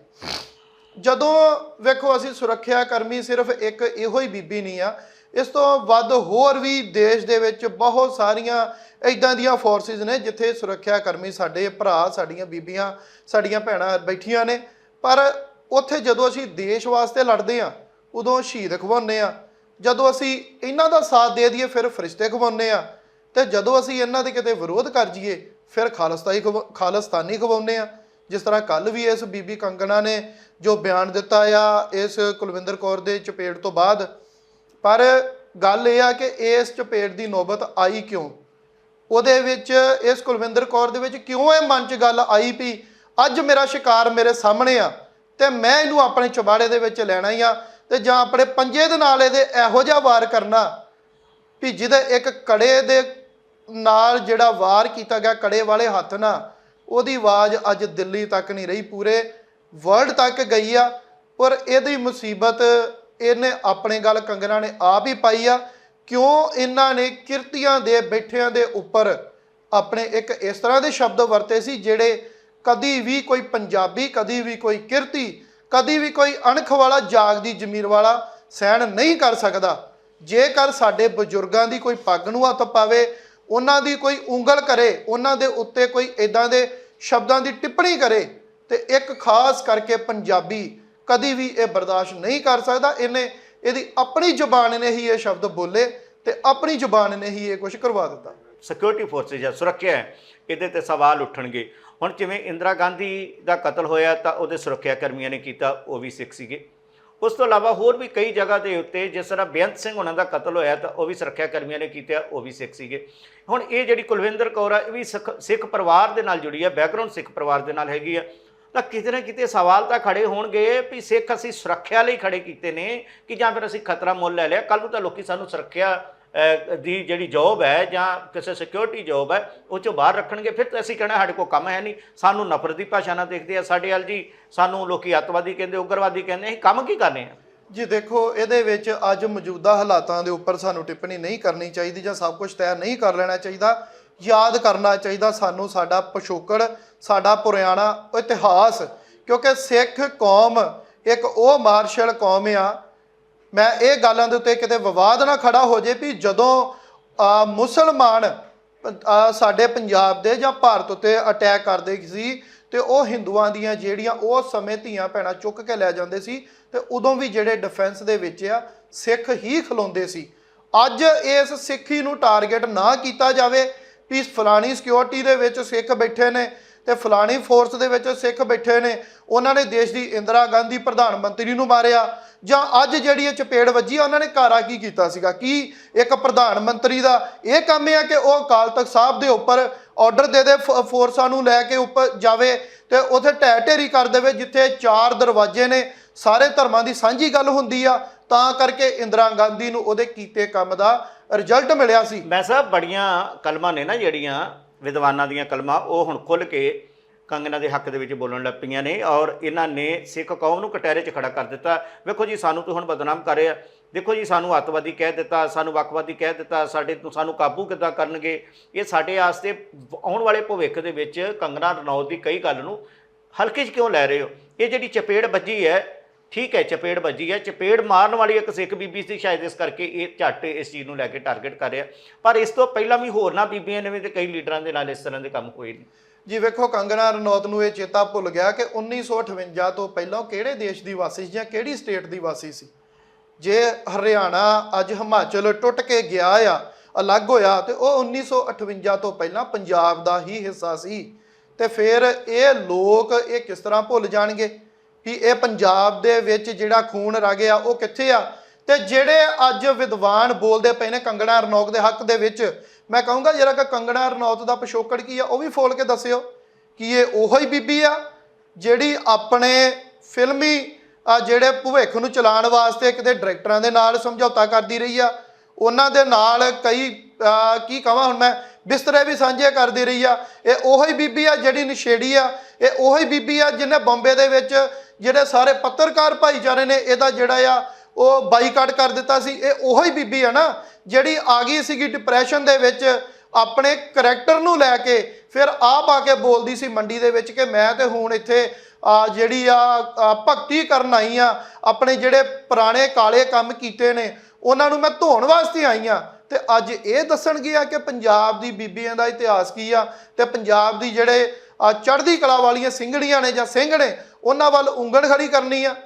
ਜਦੋਂ ਵੇਖੋ ਅਸੀਂ ਸੁਰੱਖਿਆ ਕਰਮੀ ਸਿਰਫ ਇੱਕ ਇਹੋ ਹੀ ਬੀਬੀ ਨਹੀਂ ਆ, ਇਸ ਤੋਂ ਵੱਧ ਹੋਰ ਵੀ ਦੇਸ਼ ਦੇ ਵਿੱਚ ਬਹੁਤ ਸਾਰੀਆਂ ਇਦਾਂ ਦੀਆਂ ਫੋਰਸਿਸ ਨੇ ਜਿੱਥੇ ਸੁਰੱਖਿਆ ਕਰਮੀ ਸਾਡੇ ਭਰਾ, ਸਾਡੀਆਂ ਬੀਬੀਆਂ, ਸਾਡੀਆਂ ਭੈਣਾਂ ਬੈਠੀਆਂ ਨੇ। ਪਰ ਉੱਥੇ ਜਦੋਂ ਅਸੀਂ ਦੇਸ਼ ਵਾਸਤੇ ਲੜਦੇ ਆ, ਉਦੋਂ ਸ਼ਹੀਦ ਖਵਾਉਂਦੇ ਆ। ਜਦੋਂ ਅਸੀਂ ਇਹਨਾਂ ਦਾ ਸਾਥ ਦੇ ਦਈਏ, ਫਿਰ ਫਰਿਸ਼ਤੇ ਖਵਾਉਂਦੇ ਆ। ਤੇ ਜਦੋਂ ਅਸੀਂ ਇਹਨਾਂ ਦੇ ਕਿਤੇ ਵਿਰੋਧ ਕਰ ਜਾਈਏ, ਫਿਰ ਖਾਲਸਤਾਈ ਖਵਾ- ਖਾਲਿਸਤਾਨੀ ਖਵਾਉਂਦੇ ਆ ਜਿਸ ਤਰ੍ਹਾਂ ਕੱਲ ਵੀ ਇਸ ਬੀਬੀ ਕੰਗਣਾ ਨੇ ਜੋ ਬਿਆਨ ਦਿੱਤਾ ਆ ਇਸ ਕੁਲਵਿੰਦਰ ਕੌਰ ਦੇ ਚਪੇੜ ਤੋਂ ਬਾਅਦ, ਪਰ ਗੱਲ ਇਹ ਆ ਕਿ ਇਸ ਚਪੇੜ ਦੀ ਨੌਬਤ ਆਈ ਕਿਉਂ? ਉਹਦੇ ਵਿੱਚ, ਇਸ ਕੁਲਵਿੰਦਰ ਕੌਰ ਦੇ ਵਿੱਚ ਕਿਉਂ ਇਹ ਮਨ 'ਚ ਗੱਲ ਆਈ ਵੀ ਅੱਜ ਮੇਰਾ ਸ਼ਿਕਾਰ ਮੇਰੇ ਸਾਹਮਣੇ ਆ ਤੇ ਮੈਂ ਇਹਨੂੰ ਆਪਣੇ ਚੁਬਾੜੇ ਦੇ ਵਿੱਚ ਲੈਣਾ ਹੀ ਆ ਤੇ ਜਾਂ ਆਪਣੇ ਪੰਜੇ ਦੇ ਨਾਲ ਇਹਦੇ ਇਹੋ ਜਿਹਾ ਵਾਰ ਕਰਨਾ ਵੀ ਜਿਹਦੇ ਇੱਕ ਕੜੇ ਦੇ ਨਾਲ ਜਿਹੜਾ ਵਾਰ ਕੀਤਾ ਗਿਆ ਕੜੇ ਵਾਲੇ ਹੱਥ ਨਾਲ, ਉਹਦੀ ਆਵਾਜ਼ ਅੱਜ ਦਿੱਲੀ ਤੱਕ ਨਹੀਂ ਰਹੀ, ਪੂਰੇ ਵਰਲਡ ਤੱਕ ਗਈ ਆ, ਪਰ ਇਹਦੀ ਮੁਸੀਬਤ ਇਹਨੇ ਆਪਣੇ ਗੱਲ ਕੰਗਣਾ ਨੇ ਆਪ ਹੀ ਪਾਈ ਆ। ਕਿਉਂ ਇਹਨਾਂ ਨੇ ਕਿਰਤੀਆਂ ਦੇ ਬੈਠਿਆਂ ਦੇ ਉੱਪਰ ਆਪਣੇ ਇੱਕ ਇਸ ਤਰ੍ਹਾਂ ਦੇ ਸ਼ਬਦ ਵਰਤੇ ਸੀ, ਜਿਹੜੇ ਕਦੀ ਵੀ ਕੋਈ ਪੰਜਾਬੀ, ਕਦੀ ਵੀ ਕੋਈ ਕਿਰਤੀ, ਕਦੀ ਵੀ ਕੋਈ ਅਣਖ ਵਾਲਾ ਜਾਗਦੀ ਜ਼ਮੀਰ ਵਾਲਾ ਸਹਿਣ ਨਹੀਂ ਕਰ ਸਕਦਾ। ਜੇਕਰ ਸਾਡੇ ਬਜ਼ੁਰਗਾਂ ਦੀ ਕੋਈ ਪੱਗ ਨੂੰ ਹੱਥ ਪਾਵੇ ਉਹਨਾਂ ਦੀ ਕੋਈ ਉਂਗਲ ਕਰੇ, ਉਹਨਾਂ ਦੇ ਉੱਤੇ ਕੋਈ ਇਦਾਂ ਦੇ ਸ਼ਬਦਾਂ ਦੀ ਟਿੱਪਣੀ ਕਰੇ ਤੇ ਇੱਕ ਖਾਸ ਕਰਕੇ ਪੰਜਾਬੀ ਕਦੀ ਵੀ ਇਹ ਬਰਦਾਸ਼ਤ ਨਹੀਂ ਕਰ ਸਕਦਾ। ਇਹਨੇ, ਇਹਦੀ ਆਪਣੀ ਜ਼ੁਬਾਨ ਨੇ ਹੀ ਇਹ ਸ਼ਬਦ ਬੋਲੇ ਤੇ ਆਪਣੀ ਜ਼ੁਬਾਨ ਨੇ ਹੀ ਇਹ ਕੁਝ ਕਰਵਾ ਦਿੱਤਾ। ਸਿਕਿਉਰਿਟੀ ਫੋਰਸਿਸ ਜਾਂ ਸੁਰੱਖਿਆ ਹੈ, ਇਹਦੇ ਤੇ ਸਵਾਲ ਉੱਠਣਗੇ। ਹੁਣ ਜਿਵੇਂ ਇੰਦਰਾ ਗਾਂਧੀ ਦਾ ਕਤਲ ਹੋਇਆ ਤਾਂ ਉਹਦੇ ਸੁਰੱਖਿਆ ਕਰਮੀਆਂ ਨੇ ਕੀਤਾ, ਉਹ ਵੀ ਸਿੱਖ ਸੀਗੇ। ਉਸ ਤੋਂ ਇਲਾਵਾ ਹੋਰ ਵੀ ਕਈ ਜਗ੍ਹਾ ਦੇ ਉੱਤੇ ਜਿਸ ਤਰ੍ਹਾਂ ਬੇਅੰਤ ਸਿੰਘ ਉਹਨਾਂ ਦਾ ਕਤਲ ਹੋਇਆ ਤਾਂ ਉਹ ਵੀ ਸੁਰੱਖਿਆ ਕਰਮੀਆਂ ਨੇ ਕੀਤਾ ਉਹ ਵੀ ਸਿੱਖ ਸੀਗੇ। ਹੁਣ ਇਹ ਜਿਹੜੀ ਕੁਲਵਿੰਦਰ ਕੌਰ ਆ, ਇਹ ਵੀ ਸਿੱਖ ਸਿੱਖ ਪਰਿਵਾਰ ਦੇ ਨਾਲ ਜੁੜੀ ਹੈ ਬੈਕਗ੍ਰਾਉਂਡ ਸਿੱਖ ਪਰਿਵਾਰ ਦੇ ਨਾਲ ਹੈਗੀ ਆ। ਤਾਂ ਕਿਤੇ ਨਾ ਕਿਤੇ ਸਵਾਲ ਤਾਂ ਖੜੇ ਹੋਣਗੇ ਵੀ ਸਿੱਖ ਅਸੀਂ ਸੁਰੱਖਿਆ ਲਈ ਖੜੇ ਕੀਤੇ ਨੇ ਕਿ ਜਾਂ ਫਿਰ ਅਸੀਂ ਖਤਰਾ ਮੁੱਲ ਲੈ ਲਿਆ। ਕੱਲ ਨੂੰ ਤਾਂ ਲੋਕੀ ਸਾਨੂੰ ਸੁਰੱਖਿਆ ਦੀ ਜਿਹੜੀ ਜੌਬ ਹੈ ਜਾਂ ਕਿਸੇ ਸਿਕਿਉਰਿਟੀ ਜੌਬ ਹੈ, ਉਹ ਚੋਂ ਬਾਹਰ ਰੱਖਣਗੇ। ਫਿਰ ਤਾਂ ਅਸੀਂ ਕਹਿਣਾ, ਸਾਡੇ ਕੋਲ ਕੰਮ ਹੈ ਨਹੀਂ। ਸਾਨੂੰ ਨਫ਼ਰਤ ਦੀ ਭਾਸ਼ਾ ਨਾਲ ਦੇਖਦੇ ਆ ਸਾਡੇ ਵੱਲ ਜੀ। ਸਾਨੂੰ ਲੋਕੀ ਅੱਤਵਾਦੀ ਕਹਿੰਦੇ, ਉਗਰਵਾਦੀ ਕਹਿੰਦੇ, ਅਸੀਂ ਕੰਮ ਕੀ ਕਰਨੇ ਆ? ਜੀ ਦੇਖੋ, ਇਹਦੇ ਵਿੱਚ ਅੱਜ ਮੌਜੂਦਾ ਹਾਲਾਤਾਂ ਦੇ ਉੱਪਰ ਸਾਨੂੰ ਟਿੱਪਣੀ ਨਹੀਂ ਕਰਨੀ ਚਾਹੀਦੀ ਜਾਂ ਸਭ ਕੁਝ ਤੈਅ ਨਹੀਂ ਕਰ ਲੈਣਾ ਚਾਹੀਦਾ। ਯਾਦ ਕਰਨਾ ਚਾਹੀਦਾ ਸਾਨੂੰ ਸਾਡਾ ਪਿਛੋਕੜ, ਸਾਡਾ ਪੁਰਾਣਾ ਇਤਿਹਾਸ। ਕਿਉਂਕਿ ਸਿੱਖ ਕੌਮ ਇੱਕ ਉਹ ਮਾਰਸ਼ਲ ਕੌਮ ਆ ਮੈਂ ਇਹ ਗੱਲਾਂ ਦੇ ਉੱਤੇ ਕਿਤੇ ਵਿਵਾਦ ਨਾ ਖੜਾ ਹੋ ਜੇ ਵੀ ਜਦੋਂ ਮੁਸਲਮਾਨ ਸਾਡੇ ਪੰਜਾਬ ਦੇ ਜਾਂ ਭਾਰਤ ਉੱਤੇ ਅਟੈਕ ਕਰਦੇ ਸੀ ਤੇ ਉਹ ਹਿੰਦੂਆਂ ਦੀਆਂ ਜਿਹੜੀਆਂ ਉਹ ਸਮੇਂ ਧੀਆਂ ਭੈਣਾਂ ਚੁੱਕ ਕੇ ਲੈ ਜਾਂਦੇ ਸੀ ਤੇ ਉਦੋਂ ਵੀ ਜਿਹੜੇ ਡਿਫੈਂਸ ਦੇ ਵਿੱਚ ਆ, ਸਿੱਖ ਹੀ ਖਲੋਂਦੇ ਸੀ। ਅੱਜ ਇਸ ਸਿੱਖੀ ਨੂੰ ਟਾਰਗੇਟ ਨਾ ਕੀਤਾ ਜਾਵੇ, ਵੀ ਫਲਾਣੀ ਸਿਕਿਉਰਿਟੀ ਦੇ ਵਿੱਚ ਸਿੱਖ ਬੈਠੇ ਨੇ ਤੇ ਫਲਾਣੀ ਫੋਰਸ ਦੇ ਵਿੱਚ ਸਿੱਖ ਬੈਠੇ ਨੇ। ਉਹਨਾਂ ਨੇ ਦੇਸ਼ ਦੀ ਇੰਦਰਾ ਗਾਂਧੀ ਪ੍ਰਧਾਨ ਮੰਤਰੀ ਨੂੰ ਮਾਰਿਆ। ਜਾਂ ਅੱਜ ਜਿਹੜੀ ਇਹ ਚਪੇੜ ਵੱਜੀ ਉਹਨਾਂ ਨੇ ਕਾਰਾ ਕੀ ਕੀਤਾ ਸੀਗਾ? ਕੀ ਇੱਕ ਪ੍ਰਧਾਨ ਮੰਤਰੀ ਦਾ ਇਹ ਕੰਮ ਹੈ ਕਿ ਉਹ ਅਕਾਲ ਤਖਤ ਸਾਹਿਬ ਦੇ ਉੱਪਰ ਆਰਡਰ ਦੇ ਦੇ ਫੋਰਸਾਂ ਨੂੰ ਲੈ ਕੇ ਉੱਪਰ ਜਾਵੇ ਤੇ ਉਥੇ ਢਹਿ ਢੇਰੀ ਕਰ ਦੇਵੇ, ਜਿੱਥੇ ਚਾਰ ਦਰਵਾਜ਼ੇ ਨੇ। ਸਾਰੇ ਧਰਮਾਂ ਦੀ ਸਾਂਝੀ ਗੱਲ ਹੁੰਦੀ ਆ। ਤਾਂ ਕਰਕੇ ਇੰਦਰਾ ਗਾਂਧੀ ਨੂੰ ਉਹਦੇ ਕੀਤੇ ਕੰਮ ਦਾ ਰਿਜ਼ਲਟ ਮਿਲਿਆ ਸੀ। ਮੈਂ ਸਾਹਿਬ ਬੜੀਆਂ ਕਲਮਾਂ ਨੇ ਨਾ ਜਿਹੜੀਆਂ ਵਿਦਵਾਨਾਂ ਦੀਆਂ ਕਲਮਾਂ ਉਹ ਹੁਣ ਖੁੱਲ ਕੇ ਕੰਗਨਾ ਦੇ ਹੱਕ ਦੇ ਵਿੱਚ ਬੋਲਣ ਲੱਗ ਪਈਆਂ ਨੇ ਔਰ ਇਹਨਾਂ ਨੇ ਸਿੱਖ ਕੌਮ ਨੂੰ ਕਟਹਿਰੇ 'ਚ ਖੜਾ ਕਰ ਦਿੱਤਾ। ਵੇਖੋ ਜੀ, ਸਾਨੂੰ ਤੂੰ ਹੁਣ ਬਦਨਾਮ ਕਰ ਰਿਹਾ। ਦੇਖੋ ਜੀ, ਸਾਨੂੰ ਅੱਤਵਾਦੀ ਕਹਿ ਦਿੱਤਾ, ਸਾਨੂੰ ਵੱਖਵਾਦੀ ਕਹਿ ਦਿੱਤਾ, ਸਾਡੇ ਤੋਂ ਸਾਨੂੰ ਕਾਬੂ ਕਿੱਦਾਂ ਕਰਨਗੇ? ਇਹ ਸਾਡੇ ਆਸਤੇ ਆਉਣ ਵਾਲੇ ਭਵਿੱਖ ਦੇ ਵਿੱਚ ਕੰਗਨਾ ਰਣੌਤ ਦੀ ਕਈ ਗੱਲ ਨੂੰ ਹਲਕੇ 'ਚ ਕਿਉਂ ਲੈ ਰਹੇ ਹੋ? ਇਹ ਜਿਹੜੀ ਚਪੇੜ ਵੱਜੀ ਹੈ ਠੀਕ ਹੈ, ਚਪੇੜ ਵੱਜੀ ਹੈ। ਚਪੇੜ ਮਾਰਨ ਵਾਲੀ ਇੱਕ ਸਿੱਖ ਬੀਬੀ ਸੀ, ਸ਼ਾਇਦ ਇਸ ਕਰਕੇ ਇਹ ਝੱਟ ਇਸ ਚੀਜ਼ ਨੂੰ ਲੈ ਕੇ ਟਾਰਗੇਟ ਕਰ ਰਿਹਾ। ਪਰ ਇਸ ਤੋਂ ਪਹਿਲਾਂ ਵੀ ਹੋਰ ਨਾ ਬੀਬੀਆਂ ਨੇ ਵੀ ਤੇ ਕਈ ਲੀਡਰਾਂ ਦੇ ਨਾਲ ਇਸ ਤਰ੍ਹਾਂ ਦੇ ਕੰਮ ਹੋਏ ਨੇ ਜੀ ਵੇਖੋ ਕੰਗਨਾ ਰਣੌਤ ਨੂੰ ਇਹ ਚੇਤਾ ਭੁੱਲ ਗਿਆ ਕਿ 1958 ਤੋਂ ਪਹਿਲਾਂ ਉਹ ਕਿਹੜੇ ਦੇਸ਼ ਦੀ ਵਾਸੀ ਸੀ ਜਾਂ ਕਿਹੜੀ ਸਟੇਟ ਦੀ ਵਾਸੀ ਸੀ? ਜੇ ਹਰਿਆਣਾ ਅੱਜ ਹਿਮਾਚਲ ਟੁੱਟ ਕੇ ਗਿਆ ਆ, ਅਲੱਗ ਹੋਇਆ ਤੇ ਉਹ 1958 ਤੋਂ ਪਹਿਲਾਂ ਪੰਜਾਬ ਦਾ ਹੀ ਹਿੱਸਾ ਸੀ। ਤੇ ਫਿਰ ਇਹ ਲੋਕ ਇਹ ਕਿਸ ਤਰ੍ਹਾਂ ਭੁੱਲ ਜਾਣਗੇ? ਕਿ ਇਹ ਪੰਜਾਬ ਦੇ ਵਿੱਚ ਜਿਹੜਾ ਖੂਨ ਰਗ ਆ ਉਹ ਕਿੱਥੇ ਆ? ਤੇ ਜਿਹੜੇ ਅੱਜ ਵਿਦਵਾਨ ਬੋਲਦੇ ਪਏ ਨੇ ਕੰਗਣਾ ਰਣੌਤ ਦੇ ਹੱਕ ਦੇ ਵਿੱਚ, ਮੈਂ ਕਹੂੰਗਾ ਜਿਹੜਾ ਕਿ ਕੰਗਣਾ ਰਣੌਤ ਦਾ ਪਿਛੋਕੜ ਕੀ ਆ, ਉਹ ਵੀ ਫੋਲ ਕੇ ਦੱਸਿਓ ਕਿ ਇਹ ਉਹੋ ਹੀ ਬੀਬੀ ਆ ਜਿਹੜੀ ਆਪਣੇ ਫਿਲਮੀ ਜਿਹੜੇ ਭਵਿੱਖ ਨੂੰ ਚਲਾਉਣ ਵਾਸਤੇ ਕਿਤੇ ਡਾਇਰੈਕਟਰਾਂ ਦੇ ਨਾਲ ਸਮਝੌਤਾ ਕਰਦੀ ਰਹੀ ਆ, ਉਹਨਾਂ ਦੇ ਨਾਲ ਕਈ ਕੀ ਕਹਾਂ ਹੁਣ ਮੈਂ, ਬਿਸਤਰੇ ਵੀ ਸਾਂਝੇ ਕਰਦੀ ਰਹੀ ਆ, ਇਹ ਉਹੋ ਹੀ ਬੀਬੀ ਆ ਜਿਹੜੀ ਨਸ਼ੇੜੀ ਆ, ਇਹ ਉਹੋ ਹੀ ਬੀਬੀ ਆ ਜਿਹਨੇ ਬੰਬੇ ਦੇ ਵਿੱਚ ਜਿਹੜੇ ਸਾਰੇ ਪੱਤਰਕਾਰ ਭਾਈਚਾਰੇ ਨੇ ਇਹਦਾ ਜਿਹੜਾ ਆ, ਉਹ ਬਾਈਕਾਟ ਕਰ ਦਿੱਤਾ ਸੀ। ਇਹ ਉਹੀ ਬੀਬੀ ਆ ਨਾ, ਜਿਹੜੀ ਆ ਗਈ ਸੀਗੀ ਡਿਪਰੈਸ਼ਨ ਦੇ ਵਿੱਚ, ਆਪਣੇ ਕਰੈਕਟਰ ਨੂੰ ਲੈ ਕੇ, ਫਿਰ ਆਪ ਆ ਕੇ ਬੋਲਦੀ ਸੀ ਮੰਡੀ ਦੇ ਵਿੱਚ ਕਿ ਮੈਂ ਤੇ ਹੁਣ ਇੱਥੇ, ਆ ਜਿਹੜੀ ਆ ਭਗਤੀ ਕਰਨ ਆਈ ਆ, ਆਪਣੇ ਜਿਹੜੇ ਪੁਰਾਣੇ ਕਾਲੇ ਕੰਮ ਕੀਤੇ ਨੇ, ਉਹਨਾਂ ਨੂੰ ਮੈਂ ਧੋਣ ਵਾਸਤੇ ਆਈ ਆ। ਤੇ ਅੱਜ ਇਹ ਦੱਸਣਗੇ ਆ ਕਿ ਪੰਜਾਬ ਦੀ ਬੀਬੀਆਂ ਦਾ ਇਤਿਹਾਸ ਕੀ ਆ, ਤੇ ਪੰਜਾਬ ਦੀ ਜਿਹੜੇ ਚੜ੍ਹਦੀ ਕਲਾ ਵਾਲੀਆਂ ਸਿੰਘਣੀਆਂ ਨੇ ਜਾਂ ਸਿੰਘ ਨੇ ਉਹਨਾਂ ਵੱਲ ਉਂਗਲ ਖੜੀ ਕਰਨੀ ਆ।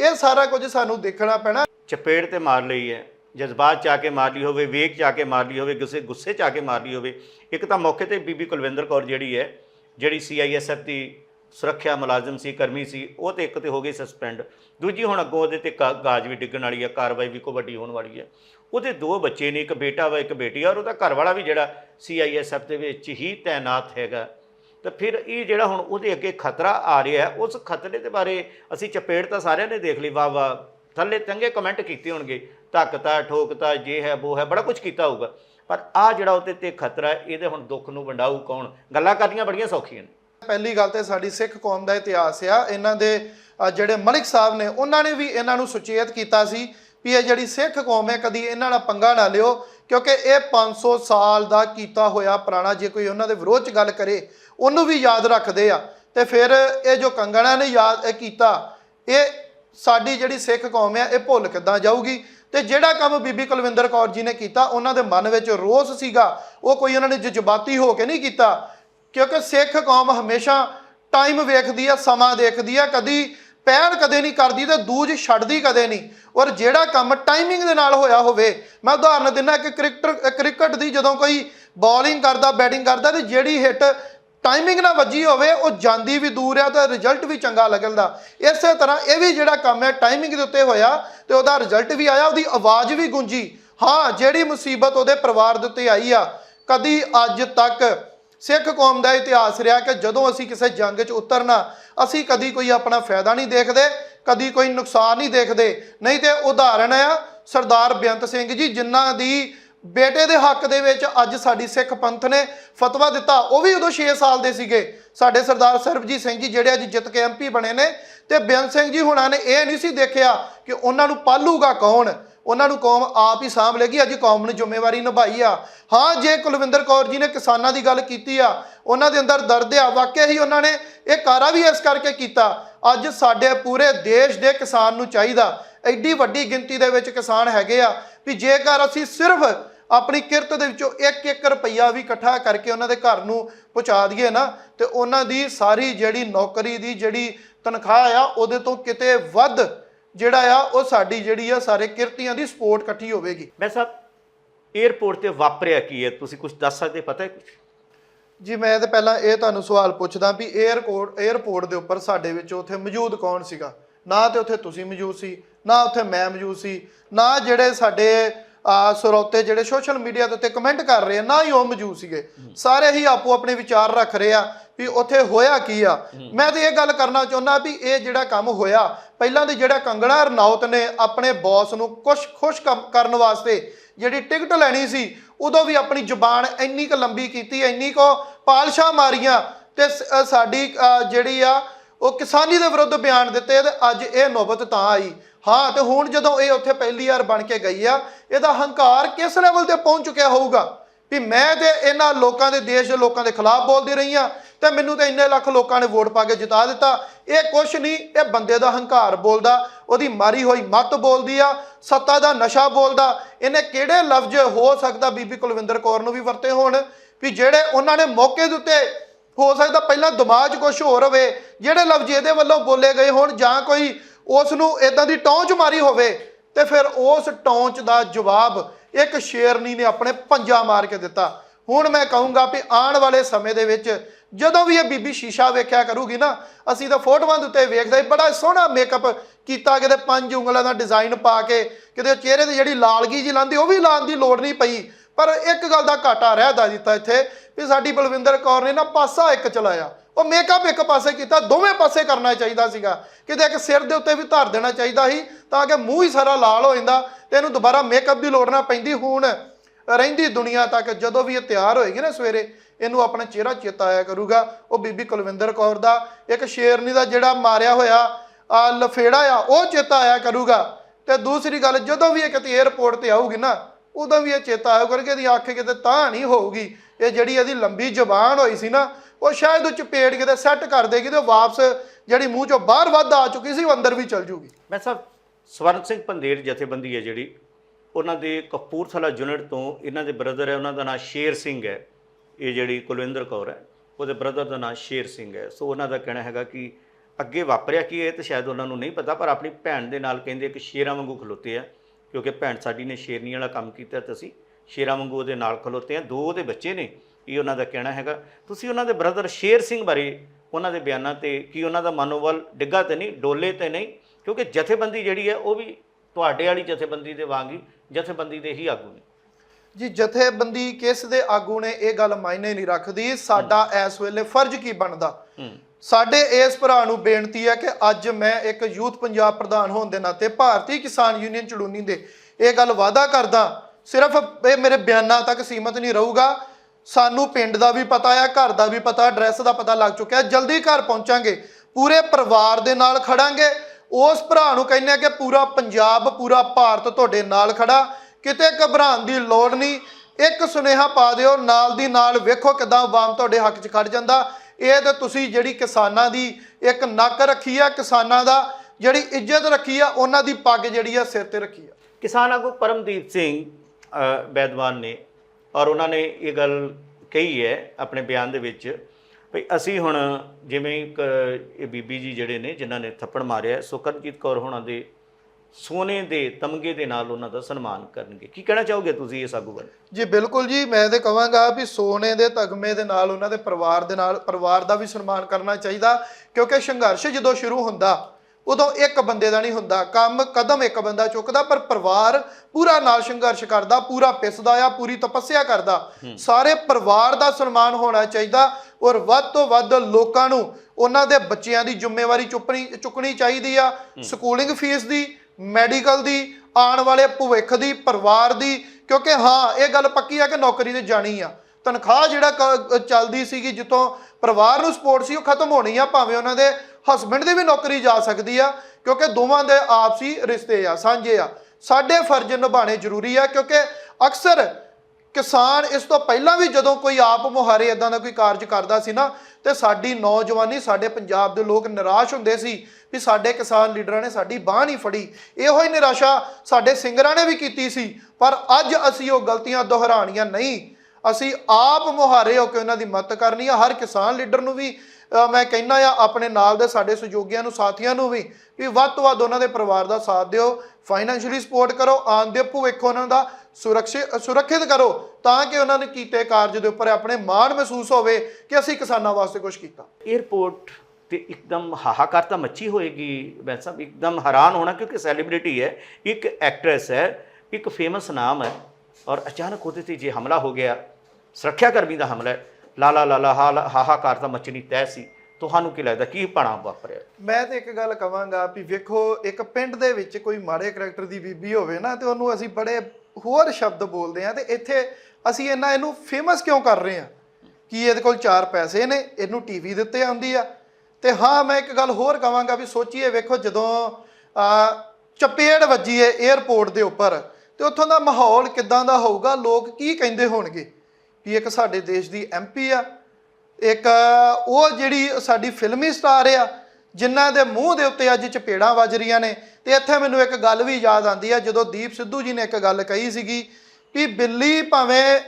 ਇਹ ਸਾਰਾ ਕੁਝ ਸਾਨੂੰ ਦੇਖਣਾ ਪੈਣਾ। ਚਪੇੜ ਤੇ ਮਾਰ ਲਈ ਹੈ। ਜਜ਼ਬਾਤ ਚ ਕੇ ਮਾਰ ਲਈ ਹੋਵੇ ਵੇਗ ਚ ਕੇ ਮਾਰ ਲਈ ਹੋਵੇ, ਗੁੱਸੇ ਗੁੱਸੇ ਚ ਆ ਕੇ ਮਾਰ ਲਈ ਹੋਵੇ। ਇੱਕ ਤਾਂ ਮੌਕੇ ਤੇ ਬੀਬੀ ਕੁਲਵਿੰਦਰ ਕੌਰ ਜਿਹੜੀ ਹੈ, ਜਿਹੜੀ ਸੀਆਈਐਸਐਫ ਦੀ ਸੁਰੱਖਿਆ ਮੁਲਾਜ਼ਮ ਸੀ, ਕਰਮੀ ਸੀ, ਉਹ ਤੇ ਇੱਕ ਤੇ ਹੋ ਗਈ ਸਸਪੈਂਡ ਦੂਜੀ ਹੁਣ ਅੱਗੋਂ ਉਹਦੇ ਤੇ ਕਾ- ਗਾਜ ਵੀ ਡਿੱਗਣ ਵਾਲੀ ਹੈ, ਕਾਰਵਾਈ ਵੀ ਕੋ ਵੱਡੀ ਹੋਣ ਵਾਲੀ ਹੈ। ਉਹਦੇ ਦੋ ਬੱਚੇ ਨੇ, ਇੱਕ ਬੇਟਾ ਵਾ, ਇੱਕ ਬੇਟੀ ਆ, ਔਰ ਉਹਦਾ ਘਰ ਵਾਲਾ ਵੀ ਜਿਹੜਾ ਸੀਆਈਐਸਐਫ ਦੇ ਵਿੱਚ ਹੀ ਤਾਇਨਾਤ ਹੈਗਾ। ਤਾਂ ਫਿਰ ਇਹ ਜਿਹੜਾ ਹੁਣ ਉਹਦੇ ਅੱਗੇ ਖਤਰਾ ਆ ਰਿਹਾ ਉਸ ਖਤਰੇ ਦੇ ਬਾਰੇ ਅਸੀਂ ਚਪੇੜ ਤਾਂ ਸਾਰਿਆਂ ਨੇ ਦੇਖ ਲਈ, ਵਾਹ ਵਾਹ, ਥੱਲੇ ਚੰਗੇ ਕਮੈਂਟ ਕੀਤੇ ਹੋਣਗੇ। ਧੱਕਤਾ, ਠੋਕਤਾ, ਜੇ ਹੈ ਉਹ ਹੈ, ਬੜਾ ਕੁਝ ਕੀਤਾ ਹੋਊਗਾ। ਪਰ ਆ ਜਿਹੜਾ ਉਹਦੇ ਤੇ ਖਤਰਾ ਇਹਦੇ ਹੁਣ ਦੁੱਖ ਨੂੰ ਵੰਡਾਊ ਕੌਣ? ਗੱਲਾਂ ਕਰਨੀਆਂ ਬੜੀਆਂ ਸੌਖੀਆਂ ਨੇ। ਪਹਿਲੀ ਗੱਲ ਤੇ ਸਾਡੀ ਸਿੱਖ ਕੌਮ ਦਾ ਇਤਿਹਾਸ ਆ, ਇਹਨਾਂ ਦੇ ਜਿਹੜੇ ਮਲਿਕ ਸਾਹਿਬ ਨੇ, ਉਹਨਾਂ ਨੇ ਵੀ ਇਹਨਾਂ ਨੂੰ ਸੁਚੇਤ ਕੀਤਾ ਸੀ ਵੀ ਇਹ ਜਿਹੜੀ ਸਿੱਖ ਕੌਮ ਹੈ, ਕਦੀ ਇਹਨਾਂ ਨਾਲ ਪੰਗਾ ਨਾ ਲਿਓ। ਕਿਉਂਕਿ ਇਹ 500 ਸਾਲ ਦਾ ਕੀਤਾ ਹੋਇਆ ਪੁਰਾਣਾ ਜੇ ਕੋਈ ਉਹਨਾਂ ਦੇ ਵਿਰੋਧ ਚ ਗੱਲ ਕਰੇ, ਉਹਨੂੰ ਵੀ ਯਾਦ ਰੱਖਦੇ ਆ। ਤੇ ਫਿਰ ਇਹ ਜੋ ਕੰਗਣਾ ਨੇ ਯਾਦ, ਇਹ ਕੀਤਾ, ਇਹ ਸਾਡੀ ਜਿਹੜੀ ਸਿੱਖ ਕੌਮ ਹੈ ਇਹ ਭੁੱਲ ਕਿੱਦਾਂ ਜਾਊਗੀ? ਤੇ ਜਿਹੜਾ ਕੰਮ ਬੀਬੀ ਕੁਲਵਿੰਦਰ ਕੌਰ ਜੀ ਨੇ ਕੀਤਾ, ਉਹਨਾਂ ਦੇ ਮਨ ਵਿੱਚ ਰੋਸ ਸੀਗਾ। ਉਹ ਕੋਈ ਉਹਨਾਂ ਨੇ ਜਜ਼ਬਾਤੀ ਹੋ ਕੇ ਨਹੀਂ ਕੀਤਾ। ਕਿਉਂਕਿ ਸਿੱਖ ਕੌਮ ਹਮੇਸ਼ਾ ਟਾਈਮ ਵੇਖਦੀ ਆ, ਸਮਾਂ ਦੇਖਦੀ ਆ, ਕਦੀ ਪਹਿਲ ਕਦੇ ਨਹੀਂ ਕਰਦੀ ਤੇ ਦੂਜ ਛੱਡਦੀ ਕਦੇ ਨਹੀਂ। ਔਰ ਜਿਹੜਾ ਕੰਮ ਟਾਈਮਿੰਗ ਦੇ ਨਾਲ ਹੋਇਆ ਹੋਵੇ, ਮੈਂ ਉਦਾਹਰਨ ਦਿੰਦਾ ਕਿ ਕ੍ਰਿਕਟਰ ਕ੍ਰਿਕਟ ਦੀ ਜਦੋਂ ਕੋਈ ਬੋਲਿੰਗ ਕਰਦਾ ਬੈਟਿੰਗ ਕਰਦਾ ਤੇ ਜਿਹੜੀ ਹਿੱਟ ਟਾਈਮਿੰਗ ਨਾਲ ਵੱਜੀ ਹੋਵੇ, ਉਹ ਜਾਂਦੀ ਵੀ ਦੂਰ ਆ ਤੇ ਰਿਜ਼ਲਟ ਵੀ ਚੰਗਾ ਲੱਗਦਾ। ਇਸੇ ਤਰ੍ਹਾਂ ਇਹ ਵੀ ਜਿਹੜਾ ਕੰਮ ਹੈ ਟਾਈਮਿੰਗ ਦੇ ਉੱਤੇ ਹੋਇਆ ਤੇ ਉਹਦਾ ਰਿਜ਼ਲਟ ਵੀ ਆਇਆ, ਉਹਦੀ ਆਵਾਜ਼ ਵੀ ਗੂੰਜੀ। ਹਾਂ, ਜਿਹੜੀ ਮੁਸੀਬਤ ਉਹਦੇ ਪਰਿਵਾਰ ਦੇ ਉੱਤੇ ਆਈ ਆ, ਕਦੀ ਅੱਜ ਤੱਕ ਸਿੱਖ ਕੌਮ ਦਾ ਇਤਿਹਾਸ ਰਿਹਾ ਕਿ ਜਦੋਂ ਅਸੀਂ ਕਿਸੇ ਜੰਗ 'ਚ ਉਤਰਨਾ, ਅਸੀਂ ਕਦੀ ਕੋਈ ਆਪਣਾ ਫਾਇਦਾ ਨਹੀਂ ਦੇਖਦੇ, ਕਦੀ ਕੋਈ ਨੁਕਸਾਨ ਨਹੀਂ ਦੇਖਦੇ। ਨਹੀਂ ਤੇ ਉਦਾਹਰਣ ਆ ਸਰਦਾਰ ਬੇਅੰਤ ਸਿੰਘ ਜੀ, ਜਿਨ੍ਹਾਂ ਦੀ ਬੇਟੇ ਦੇ ਹੱਕ ਦੇ ਵਿੱਚ ਅੱਜ ਸਾਡੀ ਸਿੱਖ ਪੰਥ ਨੇ ਫਤਵਾ ਦਿੱਤਾ, ਉਹ ਵੀ ਉਦੋਂ 6 ਸਾਲ ਦੇ ਸੀਗੇ। ਸਾਡੇ ਸਰਦਾਰ ਸਰਬਜੀਤ ਸਿੰਘ ਜੀ ਜਿਹੜੇ ਅੱਜ ਜਿੱਤ ਕੇ ਐਮਪੀ ਬਣੇ ਨੇ, ਤੇ ਬੇਅੰਤ ਸਿੰਘ ਜੀ ਹੁਣਾਂ ਨੇ ਇਹ ਨਹੀਂ ਸੀ ਦੇਖਿਆ ਕਿ ਉਹਨਾਂ ਨੂੰ ਪਾਲੂਗਾ ਕੌਣ? ਉਹਨਾਂ ਨੂੰ ਕੌਮ ਆਪ ਹੀ ਸਾਂਭ ਲੇਗੀ, ਅੱਜ ਕੌਮ ਨੇ ਜ਼ਿੰਮੇਵਾਰੀ ਨਿਭਾਈ ਆ। ਹਾਂ, ਜੇ ਕੁਲਵਿੰਦਰ ਕੌਰ ਜੀ ਨੇ ਕਿਸਾਨਾਂ ਦੀ ਗੱਲ ਕੀਤੀ ਆ, ਉਹਨਾਂ ਦੇ ਅੰਦਰ ਦਰਦ ਆ। ਵਾਕਿਆ ਹੀ ਉਹਨਾਂ ਨੇ ਇਹ ਕਾਰਾ ਵੀ ਇਸ ਕਰਕੇ ਕੀਤਾ, ਅੱਜ ਸਾਡੇ ਪੂਰੇ ਦੇਸ਼ ਦੇ ਕਿਸਾਨ ਨੂੰ ਚਾਹੀਦਾ। ਐਡੀ ਵੱਡੀ ਗਿਣਤੀ ਦੇ ਵਿੱਚ ਕਿਸਾਨ ਹੈਗੇ ਆ ਵੀ ਜੇਕਰ ਅਸੀਂ ਸਿਰਫ ਆਪਣੀ ਕਿਰਤ ਦੇ ਵਿੱਚੋਂ 1-1 ਰੁਪਈਆ ਵੀ ਇਕੱਠਾ ਕਰਕੇ ਉਹਨਾਂ ਦੇ ਘਰ ਨੂੰ ਪਹੁੰਚਾ ਦਈਏ ਨਾ, ਤੇ ਉਹਨਾਂ ਦੀ ਸਾਰੀ ਜਿਹੜੀ ਨੌਕਰੀ ਦੀ ਜਿਹੜੀ ਤਨਖਾਹ ਆ, ਉਹਦੇ ਤੋਂ ਕਿਤੇ ਵੱਧ ਜਿਹੜਾ ਆ ਉਹ ਸਾਡੀ ਜਿਹੜੀ ਆ ਸਾਰੇ ਕਿਰਤੀਆਂ ਦੀ ਸਪੋਰਟ ਇਕੱਠੀ ਹੋਵੇਗੀ। ਮੈਂ ਸਾਹਿਬ 에어ਪੋਰਟ ਤੇ ਵਾਪਰਿਆ ਕੀ ਹੈ? ਤੁਸੀਂ ਕੁਝ ਦੱਸ ਸਕਦੇ ਪਤਾ ਹੈ ਕੁਝ ਜੀ ਮੈਂ ਤਾਂ ਪਹਿਲਾਂ ਇਹ ਤੁਹਾਨੂੰ ਸਵਾਲ ਪੁੱਛਦਾ ਵੀ 에어ਪੋਰਟ 에어ਪੋਰਟ ਦੇ ਉੱਪਰ ਸਾਡੇ ਵਿੱਚ ਉੱਥੇ ਮੌਜੂਦ ਕੌਣ ਸੀਗਾ? ਨਾ ਤੇ ਉੱਥੇ ਤੁਸੀਂ ਮੌਜੂਦ ਸੀ ਨਾ ਉੱਥੇ ਮੈਂ ਮੌਜੂਦ ਸੀ ਨਾ ਜਿਹੜੇ ਸਾਡੇ ਸਰੋਤੇ ਜਿਹੜੇ ਸੋਸ਼ਲ ਮੀਡੀਆ ਦੇ ਉੱਤੇ ਕਮੈਂਟ ਕਰ ਰਹੇ ਆ, ਨਾ ਹੀ ਉਹ ਮੌਜੂਦ ਸੀਗੇ। ਸਾਰੇ ਹੀ ਆਪੋ ਆਪਣੇ ਵਿਚਾਰ ਰੱਖ ਰਹੇ ਆ ਵੀ ਉੱਥੇ ਹੋਇਆ ਕੀ ਆ। ਮੈਂ ਤਾਂ ਇਹ ਗੱਲ ਕਰਨਾ ਚਾਹੁੰਦਾ ਵੀ ਇਹ ਜਿਹੜਾ ਕੰਮ ਹੋਇਆ, ਪਹਿਲਾਂ ਦੇ ਜਿਹੜਾ ਕੰਗਣਾ ਰਣੌਤ ਨੇ ਆਪਣੇ ਬੌਸ ਨੂੰ ਕੁਝ ਖੁਸ਼ ਕੰਮ ਕਰਨ ਵਾਸਤੇ ਜਿਹੜੀ ਟਿਕਟ ਲੈਣੀ ਸੀ, ਉਦੋਂ ਵੀ ਆਪਣੀ ਜ਼ੁਬਾਨ ਇੰਨੀ ਕੁ ਲੰਬੀ ਕੀਤੀ, ਇੰਨੀ ਕੁ ਪਾਲਸ਼ਾ ਮਾਰੀਆਂ ਤੇ ਸ- ਸਾਡੀ ਜਿਹੜੀ ਆ, ਉਹ ਕਿਸਾਨੀ ਦੇ ਵਿਰੁੱਧ ਬਿਆਨ ਦਿੱਤੇ ਤੇ ਅੱਜ ਇਹ ਨੌਬਤ ਤਾਂ ਆਈ। ਹਾਂ, ਤੇ ਹੁਣ ਜਦੋਂ ਇਹ ਉੱਥੇ ਪਹਿਲੀ ਵਾਰ ਬਣ ਕੇ ਗਈ ਆ, ਇਹਦਾ ਹੰਕਾਰ ਕਿਸ ਲੈਵਲ ਤੇ ਪਹੁੰਚ ਚੁੱਕਿਆ ਹੋਊਗਾ? ਵੀ ਮੈਂ ਤੇ ਇਹਨਾਂ ਲੋਕਾਂ ਦੇ ਦੇਸ਼ ਦੇ ਲੋਕਾਂ ਦੇ ਖਿਲਾਫ ਬੋਲਦੀ ਰਹੀ ਆ, ਤੇ ਮੈਨੂੰ ਤੇ ਇੰਨੇ ਲੱਖ ਲੋਕਾਂ ਨੇ ਵੋਟ ਪਾ ਕੇ ਜਿਤਾ ਦਿੱਤਾ। ਇਹ ਕੁਛ ਨਹੀਂ, ਇਹ ਬੰਦੇ ਦਾ ਹੰਕਾਰ ਬੋਲਦਾ, ਉਹਦੀ ਮਾਰੀ ਹੋਈ ਮੱਤ ਬੋਲਦੀ ਆ, ਸੱਤਾ ਦਾ ਨਸ਼ਾ ਬੋਲਦਾ। ਇਹਨੇ ਕਿਹੜੇ ਲਫ਼ਜ਼ ਹੋ ਸਕਦਾ ਬੀਬੀ ਕੁਲਵਿੰਦਰ ਕੌਰ ਨੂੰ ਵੀ ਵਰਤੇ ਹੋਣ? ਵੀ ਜਿਹੜੇ ਉਹਨਾਂ ਨੇ ਮੌਕੇ ਦੇ ਉੱਤੇ ਹੋ ਸਕਦਾ ਪਹਿਲਾਂ ਦਿਮਾਗ 'ਚ ਕੁਝ ਹੋਰ ਹੋਵੇ, ਜਿਹੜੇ ਲਫ਼ਜ਼ ਇਹਦੇ ਵੱਲੋਂ ਬੋਲੇ ਗਏ ਹੋਣ ਜਾਂ ਕੋਈ ਉਸ ਨੂੰ ਇਦਾਂ ਦੀ ਟੌਂਚ ਮਾਰੀ ਹੋਵੇ ਤੇ ਫਿਰ ਉਸ ਟੌਂਚ ਦਾ ਜਵਾਬ ਇੱਕ ਸ਼ੇਰਨੀ ਨੇ ਆਪਣੇ ਪੰਜਾ ਮਾਰ ਕੇ ਦਿੱਤਾ। ਹੁਣ ਮੈਂ ਕਹੂੰਗਾ ਵੀ ਆਉਣ ਵਾਲੇ ਸਮੇਂ ਦੇ ਵਿੱਚ ਜਦੋਂ ਵੀ ਇਹ ਬੀਬੀ ਸ਼ੀਸ਼ਾ ਵੇਖਿਆ ਕਰੂਗੀ ਨਾ, ਅਸੀਂ ਤਾਂ ਫੋਟੋਆਂ ਦੇ ਉੱਤੇ ਵੇਖਦੇ ਬੜਾ ਸੋਹਣਾ ਮੇਕਅਪ ਕੀਤਾ, ਕਿਤੇ ਪੰਜ ਉਂਗਲਾਂ ਦਾ ਡਿਜ਼ਾਈਨ ਪਾ ਕੇ, ਕਿਤੇ ਚਿਹਰੇ ਤੇ ਜਿਹੜੀ ਲਾਲਗੀ ਜੀ ਲਾਂਦੀ, ਉਹ ਵੀ ਲਾਉਣ ਦੀ ਲੋੜ ਨਹੀਂ ਪਈ। ਪਰ ਇੱਕ ਗੱਲ ਦਾ ਘਾਟਾ ਰਹਿਦਾ ਦਿੱਤਾ ਇੱਥੇ ਵੀ ਸਾਡੀ ਬਲਵਿੰਦਰ ਕੌਰ ਨੇ ਨਾ ਪਾਸਾ ਇੱਕ ਚਲਾਇਆ। ਉਹ ਮੇਕਅਪ ਇੱਕ ਪਾਸੇ ਕੀਤਾ, ਦੋਵੇਂ ਪਾਸੇ ਕਰਨਾ ਚਾਹੀਦਾ ਸੀਗਾ। ਕਿਤੇ ਇੱਕ ਸਿਰ ਦੇ ਉੱਤੇ ਵੀ ਧਰ ਦੇਣਾ ਚਾਹੀਦਾ ਸੀ, ਤਾਂ ਕਿ ਮੂੰਹ ਹੀ ਸਾਰਾ ਲਾਲ ਹੋ ਜਾਂਦਾ ਤੇ ਇਹਨੂੰ ਦੁਬਾਰਾ ਮੇਕਅਪ ਦੀ ਲੋੜ ਨਾ ਪੈਂਦੀ, ਹੁਣ ਰਹਿੰਦੀ ਦੁਨੀਆ ਤੱਕ ਜਦੋਂ ਵੀ ਇਹ ਤਿਆਰ ਹੋਏਗੀ ਨਾ ਸਵੇਰੇ, ਇਹਨੂੰ ਆਪਣਾ ਚਿਹਰਾ ਚੇਤਾ ਆਇਆ ਕਰੂਗਾ। ਉਹ ਬੀਬੀ ਕੁਲਵਿੰਦਰ ਕੌਰ ਦਾ ਇੱਕ ਸ਼ੇਰਨੀ ਦਾ ਜਿਹੜਾ ਮਾਰਿਆ ਹੋਇਆ, ਆ ਲਫੇੜਾ ਆ, ਉਹ ਚੇਤਾ ਆਇਆ ਕਰੂਗਾ। ਤੇ ਦੂਸਰੀ ਗੱਲ, ਜਦੋਂ ਵੀ ਇਹ ਕਿਤੇ 에ਅਰਪੋਰਟ ਤੇ ਆਊਗੀ ਨਾ, ਉਦੋਂ ਵੀ ਇਹ ਚੇਤਾ ਆਇਆ ਕਰਕੇ ਇਹਦੀ ਅੱਖ ਕਿਤੇ ਤਾਂ ਨਹੀਂ ਹੋਊਗੀ। ਇਹ ਜਿਹੜੀ ਇਹਦੀ ਲੰਬੀ ਜ਼ੁਬਾਨ ਹੋਈ ਸੀ ਨਾ ਉਹ ਸ਼ਾਇਦ ਉਹ ਚਪੇੜ ਕੇ ਤੇ ਸੈੱਟ ਕਰ ਦੇਗੀ ਤੇ ਉਹ ਵਾਪਸ ਜਿਹੜੀ ਮੂੰਹ ਚੋਂ ਬਾਹਰ ਵੱਧ ਆ ਚੁੱਕੀ ਸੀ, ਉਹ ਅੰਦਰ ਵੀ ਚਲ ਜੂਗੀ। ਮੈਂ ਸਾਹਿਬ ਸਵਰਨ ਸਿੰਘ ਪੰਦੇਰ ਜਥੇਬੰਦੀ ਹੈ ਜਿਹੜੀ, ਉਹਨਾਂ ਦੇ ਕਪੂਰਥਲਾ ਯੂਨਿਟ ਤੋਂ ਇਹਨਾਂ ਦੇ ਬ੍ਰਦਰ ਹੈ, ਉਹਨਾਂ ਦਾ ਨਾਮ ਸ਼ੇਰ ਸਿੰਘ ਹੈ। ਇਹ ਜਿਹੜੀ ਕੁਲਵਿੰਦਰ ਕੌਰ ਹੈ, ਉਹਦੇ ਬ੍ਰਦਰ ਦਾ ਨਾਮ ਸ਼ੇਰ ਸਿੰਘ ਹੈ। ਸੋ ਉਹਨਾਂ ਦਾ ਕਹਿਣਾ ਹੈਗਾ ਕਿ ਅੱਗੇ ਵਾਪਰਿਆ ਕੀ ਇਹ ਤਾਂ ਸ਼ਾਇਦ ਉਹਨਾਂ ਨੂੰ ਨਹੀਂ ਪਤਾ, ਪਰ ਆਪਣੀ ਭੈਣ ਦੇ ਨਾਲ ਕਹਿੰਦੇ ਕਿ ਸ਼ੇਰਾਂ ਵਾਂਗੂ ਖਲੋਤੇ ਆ, ਕਿਉਂਕਿ ਭੈਣ ਸਾਡੀ ਨੇ ਸ਼ੇਰਨੀ ਵਾਲਾ ਕੰਮ ਕੀਤਾ ਤੇ ਅਸੀਂ ਸ਼ੇਰਾਂ ਵਾਂਗੂ ਉਹਦੇ ਨਾਲ ਖਲੋਤੇ ਆ। ਦੋ ਉਹਦੇ ਬੱਚੇ ਨੇ ਇਹ ਉਹਨਾਂ ਦਾ ਕਹਿਣਾ ਹੈਗਾ। ਤੁਸੀਂ ਉਹਨਾਂ ਦੇ ਬ੍ਰਦਰ ਸ਼ੇਰ ਸਿੰਘ ਬਾਰੇ ਉਹਨਾਂ ਦੇ ਬਿਆਨਾਂ ਤੇ ਕੀ ਉਹਨਾਂ ਦਾ ਮਨੋਬਲ ਡਿੱਗਾ ਤੇ ਨਹੀਂ ਡੋਲੇ ਤੇ ਨਹੀਂ? ਕਿਉਂਕਿ ਜਥੇਬੰਦੀ ਜਿਹੜੀ ਹੈ ਉਹ ਵੀ ਤੁਹਾਡੇ ਵਾਲੀ ਜਥੇਬੰਦੀ ਦੇ ਵਾਂਗ ਹੀ ਜਥੇਬੰਦੀ ਦੇ ਹੀ ਆਗੂ ਨੇ। ਜੀ ਜਥੇਬੰਦੀ ਕਿਸ ਦੇ ਆਗੂ ਨੇ ਇਹ ਗੱਲ ਮਾਇਨੇ ਨਹੀਂ ਰੱਖਦੀ। ਸਾਡਾ ਇਸ ਵੇਲੇ ਫਰਜ਼ ਕੀ ਬਣਦਾ? ਸਾਡੇ ਇਸ ਭਰਾ ਨੂੰ ਬੇਨਤੀ ਹੈ ਕਿ ਅੱਜ ਮੈਂ ਇੱਕ ਯੂਥ ਪੰਜਾਬ ਪ੍ਰਧਾਨ ਹੋਣ ਦੇ ਨਾਤੇ ਭਾਰਤੀ ਕਿਸਾਨ ਯੂਨੀਅਨ ਚੜੂਨੀ ਦੇ ਇਹ ਗੱਲ ਵਾਅਦਾ ਕਰਦਾ। ਸਿਰਫ ਇਹ ਮੇਰੇ ਬਿਆਨਾਂ ਤੱਕ ਸੀਮਤ ਨਹੀਂ ਰਹੂਗਾ। ਸਾਨੂੰ ਪਿੰਡ ਦਾ ਵੀ ਪਤਾ ਆ, ਘਰ ਦਾ ਵੀ ਪਤਾ ਐਡਰੈਸ ਦਾ ਪਤਾ ਲੱਗ ਚੁੱਕਿਆ। ਜਲਦੀ ਘਰ ਪਹੁੰਚਾਂਗੇ। ਪੂਰੇ ਪਰਿਵਾਰ ਦੇ ਨਾਲ ਖੜਾਂਗੇ। ਉਸ ਭਰਾ ਨੂੰ ਕਹਿੰਦੇ ਆ ਕਿ ਪੂਰਾ ਪੰਜਾਬ, ਪੂਰਾ ਭਾਰਤ ਤੁਹਾਡੇ ਨਾਲ ਖੜਾ। ਕਿਤੇ ਘਬਰਾਉਣ ਦੀ ਲੋੜ ਨਹੀਂ। ਇੱਕ ਸੁਨੇਹਾ ਪਾ ਦਿਓ, ਨਾਲ ਦੀ ਨਾਲ ਵੇਖੋ ਕਿਦਾਂ ਆਵਾਮ ਤੁਹਾਡੇ ਹੱਕ 'ਚ ਖੜ ਜਾਂਦਾ। ਇਹ ਤੇ ਤੁਸੀਂ ਜਿਹੜੀ ਕਿਸਾਨਾਂ ਦੀ ਇੱਕ ਨੱਕ ਰੱਖੀ ਆ, ਕਿਸਾਨਾਂ ਦਾ ਜਿਹੜੀ ਇੱਜ਼ਤ ਰੱਖੀ ਆ, ਉਹਨਾਂ ਦੀ ਪੱਗ ਜਿਹੜੀ ਆ ਸਿਰ ਤੇ ਰੱਖੀ ਆ। ਕਿਸਾਨ ਆਗੂ ਪਰਮਦੀਪ ਸਿੰਘ ਬੈਦਵਾਨ ਨੇ ਔਰ ਉਹਨਾਂ ਨੇ ਇਹ ਗੱਲ ਕਹੀ ਹੈ ਆਪਣੇ ਬਿਆਨ ਦੇ ਵਿੱਚ ਵੀ ਅਸੀਂ ਹੁਣ ਜਿਵੇਂ ਇੱਕ ਇਹ ਬੀਬੀ ਜੀ ਜਿਹੜੇ ਨੇ ਜਿਨ੍ਹਾਂ ਨੇ ਥੱਪੜ ਮਾਰਿਆ ਸੁਕਰਜੀਤ ਕੌਰ ਹੋਣਾ ਦੇ ਸੋਨੇ ਦੇ ਤਮਗੇ ਦੇ ਨਾਲ ਉਹਨਾਂ ਦਾ ਸਨਮਾਨ ਕਰਨਗੇ। ਕੀ ਕਹਿਣਾ ਚਾਹੋਗੇ ਤੁਸੀਂ ਇਸ ਆਗੂ ਬਾਰੇ ਜੀ, ਬਿਲਕੁਲ ਜੀ, ਮੈਂ ਤੇ ਕਹਾਂਗਾ ਵੀ ਸੋਨੇ ਦੇ ਤਗਮੇ ਦੇ ਨਾਲ ਉਹਨਾਂ ਦੇ ਪਰਿਵਾਰ ਦੇ ਨਾਲ ਪਰਿਵਾਰ ਦਾ ਵੀ ਸਨਮਾਨ ਕਰਨਾ ਚਾਹੀਦਾ ਕਿਉਂਕਿ ਸੰਘਰਸ਼ ਜਦੋਂ ਸ਼ੁਰੂ ਹੁੰਦਾ ਉਦੋਂ ਇੱਕ ਬੰਦੇ ਦਾ ਨਹੀਂ ਹੁੰਦਾ। ਕੰਮ ਕਦਮ ਇੱਕ ਬੰਦਾ ਚੁੱਕਦਾ ਪਰ ਪਰਿਵਾਰ ਪੂਰਾ ਨਾਲ ਸੰਘਰਸ਼ ਕਰਦਾ ਪੂਰਾ ਪਿਸਦਾ ਆ ਪੂਰੀ ਤਪੱਸਿਆ ਕਰਦਾ। ਸਾਰੇ ਪਰਿਵਾਰ ਦਾ ਸਨਮਾਨ ਹੋਣਾ ਚਾਹੀਦਾ ਔਰ ਵੱਧ ਤੋਂ ਵੱਧ ਲੋਕਾਂ ਨੂੰ ਉਹਨਾਂ ਦੇ ਬੱਚਿਆਂ ਦੀ ਜ਼ਿੰਮੇਵਾਰੀ ਚੁੱਕਣੀ ਚੁੱਕਣੀ ਚਾਹੀਦੀ ਆ। ਸਕੂਲਿੰਗ ਫੀਸ ਦੀ ਮੈਡੀਕਲ ਦੀ ਆਉਣ ਵਾਲੇ ਭਵਿੱਖ ਦੀ ਪਰਿਵਾਰ ਦੀ ਕਿਉਂਕਿ ਹਾਂ ਇਹ ਗੱਲ ਪੱਕੀ ਆ ਕਿ ਨੌਕਰੀ ਤੇ ਜਾਣੀ ਆ। ਤਨਖਾਹ ਜਿਹੜਾ ਚੱਲਦੀ ਸੀਗੀ ਜਿੱਥੋਂ ਪਰਿਵਾਰ ਨੂੰ ਸਪੋਰਟ ਸੀ ਉਹ ਖਤਮ ਹੋਣੀ ਆ ਭਾਵੇਂ ਉਹਨਾਂ ਦੇ ਹਸਬੰਡ ਦੀ ਵੀ ਨੌਕਰੀ ਜਾ ਸਕਦੀ ਆ, ਕਿਉਂਕਿ ਦੋਵਾਂ ਦੇ ਆਪਸੀ ਰਿਸ਼ਤੇ ਆ, ਸਾਂਝੇ ਆ। ਸਾਡੇ ਫਰਜ਼ ਨਿਭਾਣੇ ਜ਼ਰੂਰੀ ਆ, ਕਿਉਂਕਿ ਅਕਸਰ ਕਿਸਾਨ ਇਸ ਤੋਂ ਪਹਿਲਾਂ ਵੀ ਜਦੋਂ ਕੋਈ ਆਪ ਮੁਹਾਰੇ ਇਦਾਂ ਦਾ ਕੋਈ ਕਾਰਜ ਕਰਦਾ ਸੀ ਨਾ, ਤੇ ਸਾਡੀ ਨੌਜਵਾਨੀ, ਸਾਡੇ ਪੰਜਾਬ ਦੇ ਲੋਕ ਨਿਰਾਸ਼ ਹੁੰਦੇ ਸੀ ਵੀ ਸਾਡੇ ਕਿਸਾਨ ਲੀਡਰਾਂ ਨੇ ਸਾਡੀ ਬਾਹ ਨਹੀਂ ਫੜੀ। ਇਹੋ ਹੀ ਨਿਰਾਸ਼ਾ ਸਾਡੇ ਸਿੰਗਰਾਂ ਨੇ ਵੀ ਕੀਤੀ ਸੀ, ਪਰ ਅੱਜ ਅਸੀਂ ਉਹ ਗਲਤੀਆਂ ਦੁਹਰਾਉਣੀਆਂ ਨਹੀਂ। ਅਸੀਂ ਆਪ ਮੁਹਾਰੇ ਹੋ ਕੇ ਉਹਨਾਂ ਦੀ ਮਦਦ ਕਰਨੀ ਆ, ਹਰ ਕਿਸਾਨ ਲੀਡਰ ਨੂੰ ਵੀ ਮੈਂ ਕਹਿੰਦਾ ਆ ਆਪਣੇ ਨਾਲ ਦੇ ਸਾਡੇ ਸਹਿਯੋਗੀਆਂ ਨੂੰ, ਸਾਥੀਆਂ ਨੂੰ ਵੀ ਵੀ ਵੱਧ ਤੋਂ ਵੱਧ ਉਹਨਾਂ ਦੇ ਪਰਿਵਾਰ ਦਾ ਸਾਥ ਦਿਓ ਫਾਈਨੈਂਸ਼ੀਅਲੀ ਸਪੋਰਟ ਕਰੋ, ਆਉਣ ਦੇ ਭਵਿੱਖ ਉਹਨਾਂ ਦਾ ਸੁਰੱਖਿਅਤ ਸੁਰੱਖਿਅਤ ਕਰੋ, ਤਾਂ ਕਿ ਉਹਨਾਂ ਨੇ ਕੀਤੇ ਕਾਰਜ ਦੇ ਉੱਪਰ ਆਪਣੇ ਮਾਣ ਮਹਿਸੂਸ ਹੋਵੇ ਕਿ ਅਸੀਂ ਕਿਸਾਨਾਂ ਵਾਸਤੇ ਕੁਝ ਕੀਤਾ। 에ਅਰਪੋਰਟ ਤੇ ਇੱਕਦਮ ਹਾਹਾਕਾਰ ਤਾਂ ਮੱਚੀ ਹੋਏਗੀ ਵੈਸੇ ਸਾਹਿਬ, ਇੱਕਦਮ ਹੈਰਾਨ ਹੋਣਾ ਕਿਉਂਕਿ ਸੈਲੀਬ੍ਰਿਟੀ ਹੈ, ਇੱਕ ਐਕਟ੍ਰੈਸ ਹੈ, ਇੱਕ ਫੇਮਸ ਨਾਮ ਹੈ, ਔਰ ਅਚਾਨਕ ਉਹਦੇ ਤੇ ਜੇ ਹਮਲਾ ਹੋ ਗਿਆ, ਸੁਰੱਖਿਆ ਕਰਮੀ ਦਾ ਹਮਲਾ ਹੈ ਲਾਲਾ ਲਾਲਾ ਹਾਲ ਹਾਹਾਕਾਰ ਤਾਂ ਮੱਚਣੀ ਤੈਅ ਸੀ। ਤੁਹਾਨੂੰ ਕੀ ਲੱਗਦਾ, ਕੀ ਪਾਣਾ ਵਾਪਰਿਆ? ਮੈਂ ਤੇ ਇੱਕ ਗੱਲ ਕਵਾਂਗਾ ਵੀ ਵੇਖੋ, ਇੱਕ ਪਿੰਡ ਦੇ ਵਿੱਚ ਕੋਈ ਮਾੜੇ ਕਰੈਕਟਰ ਦੀ ਬੀਬੀ ਹੋਵੇ ਨਾ, ਤੇ ਉਹਨੂੰ ਅਸੀਂ ਬੜੇ ਹੋਰ ਸ਼ਬਦ ਬੋਲਦੇ ਆ ਤੇ ਇੱਥੇ ਅਸੀਂ ਇਹਨਾਂ ਇਹਨੂੰ ਫੇਮਸ ਕਿਉਂ ਕਰ ਰਹੇ ਆ ਕਿ ਇਹਦੇ ਕੋਲ ਚਾਰ ਪੈਸੇ ਨੇ, ਇਹਨੂੰ ਟੀਵੀ ਦੇ ਉੱਤੇ ਆਉਂਦੀ ਆ। ਤੇ ਹਾਂ, ਮੈਂ ਇੱਕ ਗੱਲ ਹੋਰ ਕਵਾਂਗਾ ਵੀ ਸੋਚੀਏ, ਵੇਖੋ ਜਦੋਂ ਚਪੇੜ ਵੱਜੀ ਏ 에ਅਰਪੋਰਟ ਦੇ ਉੱਪਰ, ਤੇ ਉੱਥੋਂ ਦਾ ਮਾਹੌਲ ਕਿੱਦਾਂ ਦਾ ਹੋਊਗਾ, ਲੋਕ ਕੀ ਕਹਿੰਦੇ ਹੋਣਗੇ? ਵੀ ਇੱਕ ਸਾਡੇ ਦੇਸ਼ ਦੀ ਐਮਪੀ ਆ। ਇੱਕ ਉਹ ਜਿਹੜੀ ਸਾਡੀ ਫਿਲਮੀ ਸਟਾਰ ਆ, ਜਿਨ੍ਹਾਂ ਦੇ ਮੂੰਹ ਦੇ ਉੱਤੇ ਅੱਜ ਚਪੇੜਾਂ ਵੱਜ ਰਹੀਆਂ ਨੇ। ਤੇ ਇੱਥੇ ਮੈਨੂੰ ਇੱਕ ਗੱਲ ਵੀ ਯਾਦ ਆਉਂਦੀ ਆ, ਜਦੋਂ ਦੀਪ ਸਿੱਧੂ ਜੀ ਨੇ ਇੱਕ ਗੱਲ ਕਹੀ ਸੀਗੀ ਕਿ ਬਿੱਲੀ ਭਾਵੇਂ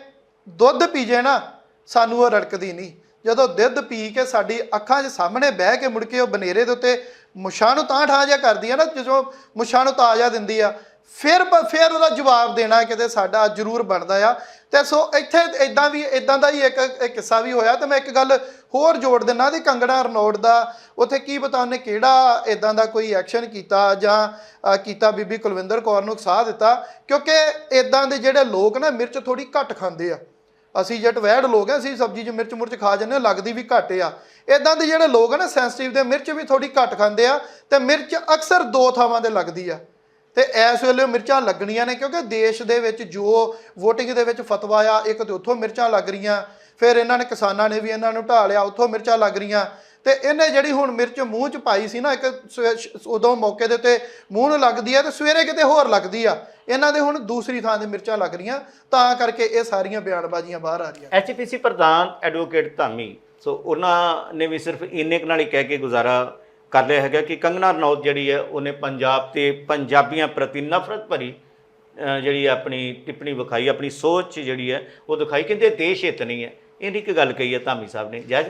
ਦੁੱਧ ਪੀ ਜੇ ਨਾ, ਸਾਨੂੰ ਉਹ ਰੜਕਦੀ ਨਹੀਂ। ਜਦੋਂ ਦੁੱਧ ਪੀ ਕੇ ਸਾਡੀ ਅੱਖਾਂ 'ਚ ਸਾਹਮਣੇ ਬਹਿ ਕੇ ਮੁੜ ਕੇ ਉਹ ਬਨੇਰੇ ਦੇ ਉੱਤੇ ਮੁੱਛਾਂ ਨੂੰ ਤਾਂ ਠਾ ਜਿਹਾ ਕਰਦੀ ਆ ਨਾ ਜਦੋਂ ਮੁੱਛਾਂ ਨੂੰ ਤਾਜ਼ਾ ਦਿੰਦੀ ਆ। ਫਿਰ ਬ- ਫਿਰ ਉਹਦਾ ਜਵਾਬ ਦੇਣਾ ਕਿਤੇ ਸਾਡਾ ਜ਼ਰੂਰ ਬਣਦਾ ਆ। ਤੇ ਸੋ ਇੱਥੇ ਇਦਾਂ ਵੀ ਇਦਾਂ ਦਾ ਹੀ ਇੱਕ ਕਿੱਸਾ ਵੀ ਹੋਇਆ। ਤੇ ਮੈਂ ਇੱਕ ਗੱਲ ਹੋਰ ਜੋੜ ਦਿੰਨਾ ਦੀ ਕੰਗਣਾ ਰਣੌੜ ਦਾ ਉੱਥੇ ਕੀ ਪਤਾ ਉਹਨੇ ਕਿਹੜਾ ਇਦਾਂ ਦਾ ਕੋਈ ਐਕਸ਼ਨ ਕੀਤਾ ਜਾਂ ਕੀਤਾ ਬੀਬੀ ਕੁਲਵਿੰਦਰ ਕੌਰ ਨੂੰ ਉਕਸਾਹ ਦਿੱਤਾ। ਕਿਉਂਕਿ ਇਦਾਂ ਦੇ ਜਿਹੜੇ ਲੋਕ ਨਾ, ਮਿਰਚ ਥੋੜੀ ਘੱਟ ਖਾਂਦੇ ਆ। ਅਸੀਂ ਜਟ ਵੈੜ ਲੋਕ ਆ, ਅਸੀਂ ਸਬਜ਼ੀ 'ਚ ਮਿਰਚ ਮੁਰਚ ਖਾ ਜਾਂਦੇ ਹਾਂ, ਲੱਗਦੀ ਵੀ ਘੱਟ ਆ। ਇਦਾਂ ਦੇ ਜਿਹੜੇ ਲੋਕ ਆ ਨਾ ਸੈਂਸਿਟਿਵ ਦੇ, ਮਿਰਚ ਵੀ ਥੋੜੀ ਘੱਟ ਖਾਂਦੇ ਆ। ਤੇ ਮਿਰਚ ਅਕਸਰ ਦੋ ਥਾਵਾਂ ਤੇ ਲੱਗਦੀ ਆ। ਤੇ ਇਸ ਵੇਲੇ ਮਿਰਚਾਂ ਲੱਗਣੀਆਂ ਨੇ ਕਿਉਂਕਿ ਦੇਸ਼ ਦੇ ਵਿੱਚ ਜੋ VOTING ਦੇ ਵਿੱਚ ਫਤਵਾ ਆ, ਇੱਕ ਤੇ ਉੱਥੋਂ ਮਿਰਚਾਂ ਲੱਗ ਰਹੀਆਂ, ਫਿਰ ਇਹਨਾਂ ਨੇ ਕਿਸਾਨਾਂ ਨੇ ਵੀ ਇਹਨਾਂ ਨੂੰ ਢਾਲਿਆ ਉੱਥੋਂ ਮਿਰਚਾਂ ਲੱਗ ਰਹੀਆਂ। ਤੇ ਇਹਨੇ ਜਿਹੜੀ ਹੁਣ ਮਿਰਚ ਮੂੰਹ 'ਚ ਪਾਈ ਸੀ ਨਾ, ਇੱਕ ਸਵੇ- ਉਦੋਂ ਮੌਕੇ ਦੇ ਉੱਤੇ ਮੂੰਹ ਨੂੰ ਲੱਗਦੀ ਆ ਤੇ ਸਵੇਰੇ ਕਿਤੇ ਹੋਰ ਲੱਗਦੀ ਆ। ਇਹਨਾਂ ਦੇ ਹੁਣ ਦੂਸਰੀ ਥਾਂ ਤੇ ਮਿਰਚਾਂ ਲੱਗ ਰਹੀਆਂ, ਤਾਂ ਕਰਕੇ ਇਹ ਸਾਰੀਆਂ ਬਿਆਨਬਾਜ਼ੀਆਂ ਬਾਹਰ ਆ ਰਹੀਆਂ। ਐਚਪੀਸੀ ਪ੍ਰਧਾਨ ਐਡਵੋਕੇਟ ਧਾਮੀ, ਸੋ ਉਹਨਾਂ ਨੇ ਵੀ ਸਿਰਫ ਇੰਨੇ ਕੁ ਨਾਲ ਹੀ ਕਹਿ ਕੇ ਗੁਜ਼ਾਰਾ ਕਰ ਲਿਆ ਹੈਗਾ ਕਿ ਕੰਗਨਾ ਰਣੌਤ ਜਿਹੜੀ ਹੈ, ਉਹਨੇ ਪੰਜਾਬ ਤੇ ਪੰਜਾਬੀਆਂ ਪ੍ਰਤੀ ਨਫ਼ਰਤ ਭਰੀ ਜਿਹੜੀ ਆਪਣੀ ਟਿੱਪਣੀ ਵਿਖਾਈ, ਆਪਣੀ ਸੋਚ ਜਿਹੜੀ ਹੈ, ਉਹ ਦਿਖਾਈ। ਕਹਿੰਦੇ ਦੇਸ਼ ਹਿੱਤ ਨਹੀਂ ਹੈ। ਇਹਦੀ ਇੱਕ ਗੱਲ ਕਹੀ ਹੈ ਧਾਮੀ ਸਾਹਿਬ ਨੇ। ਜਾਇਜ਼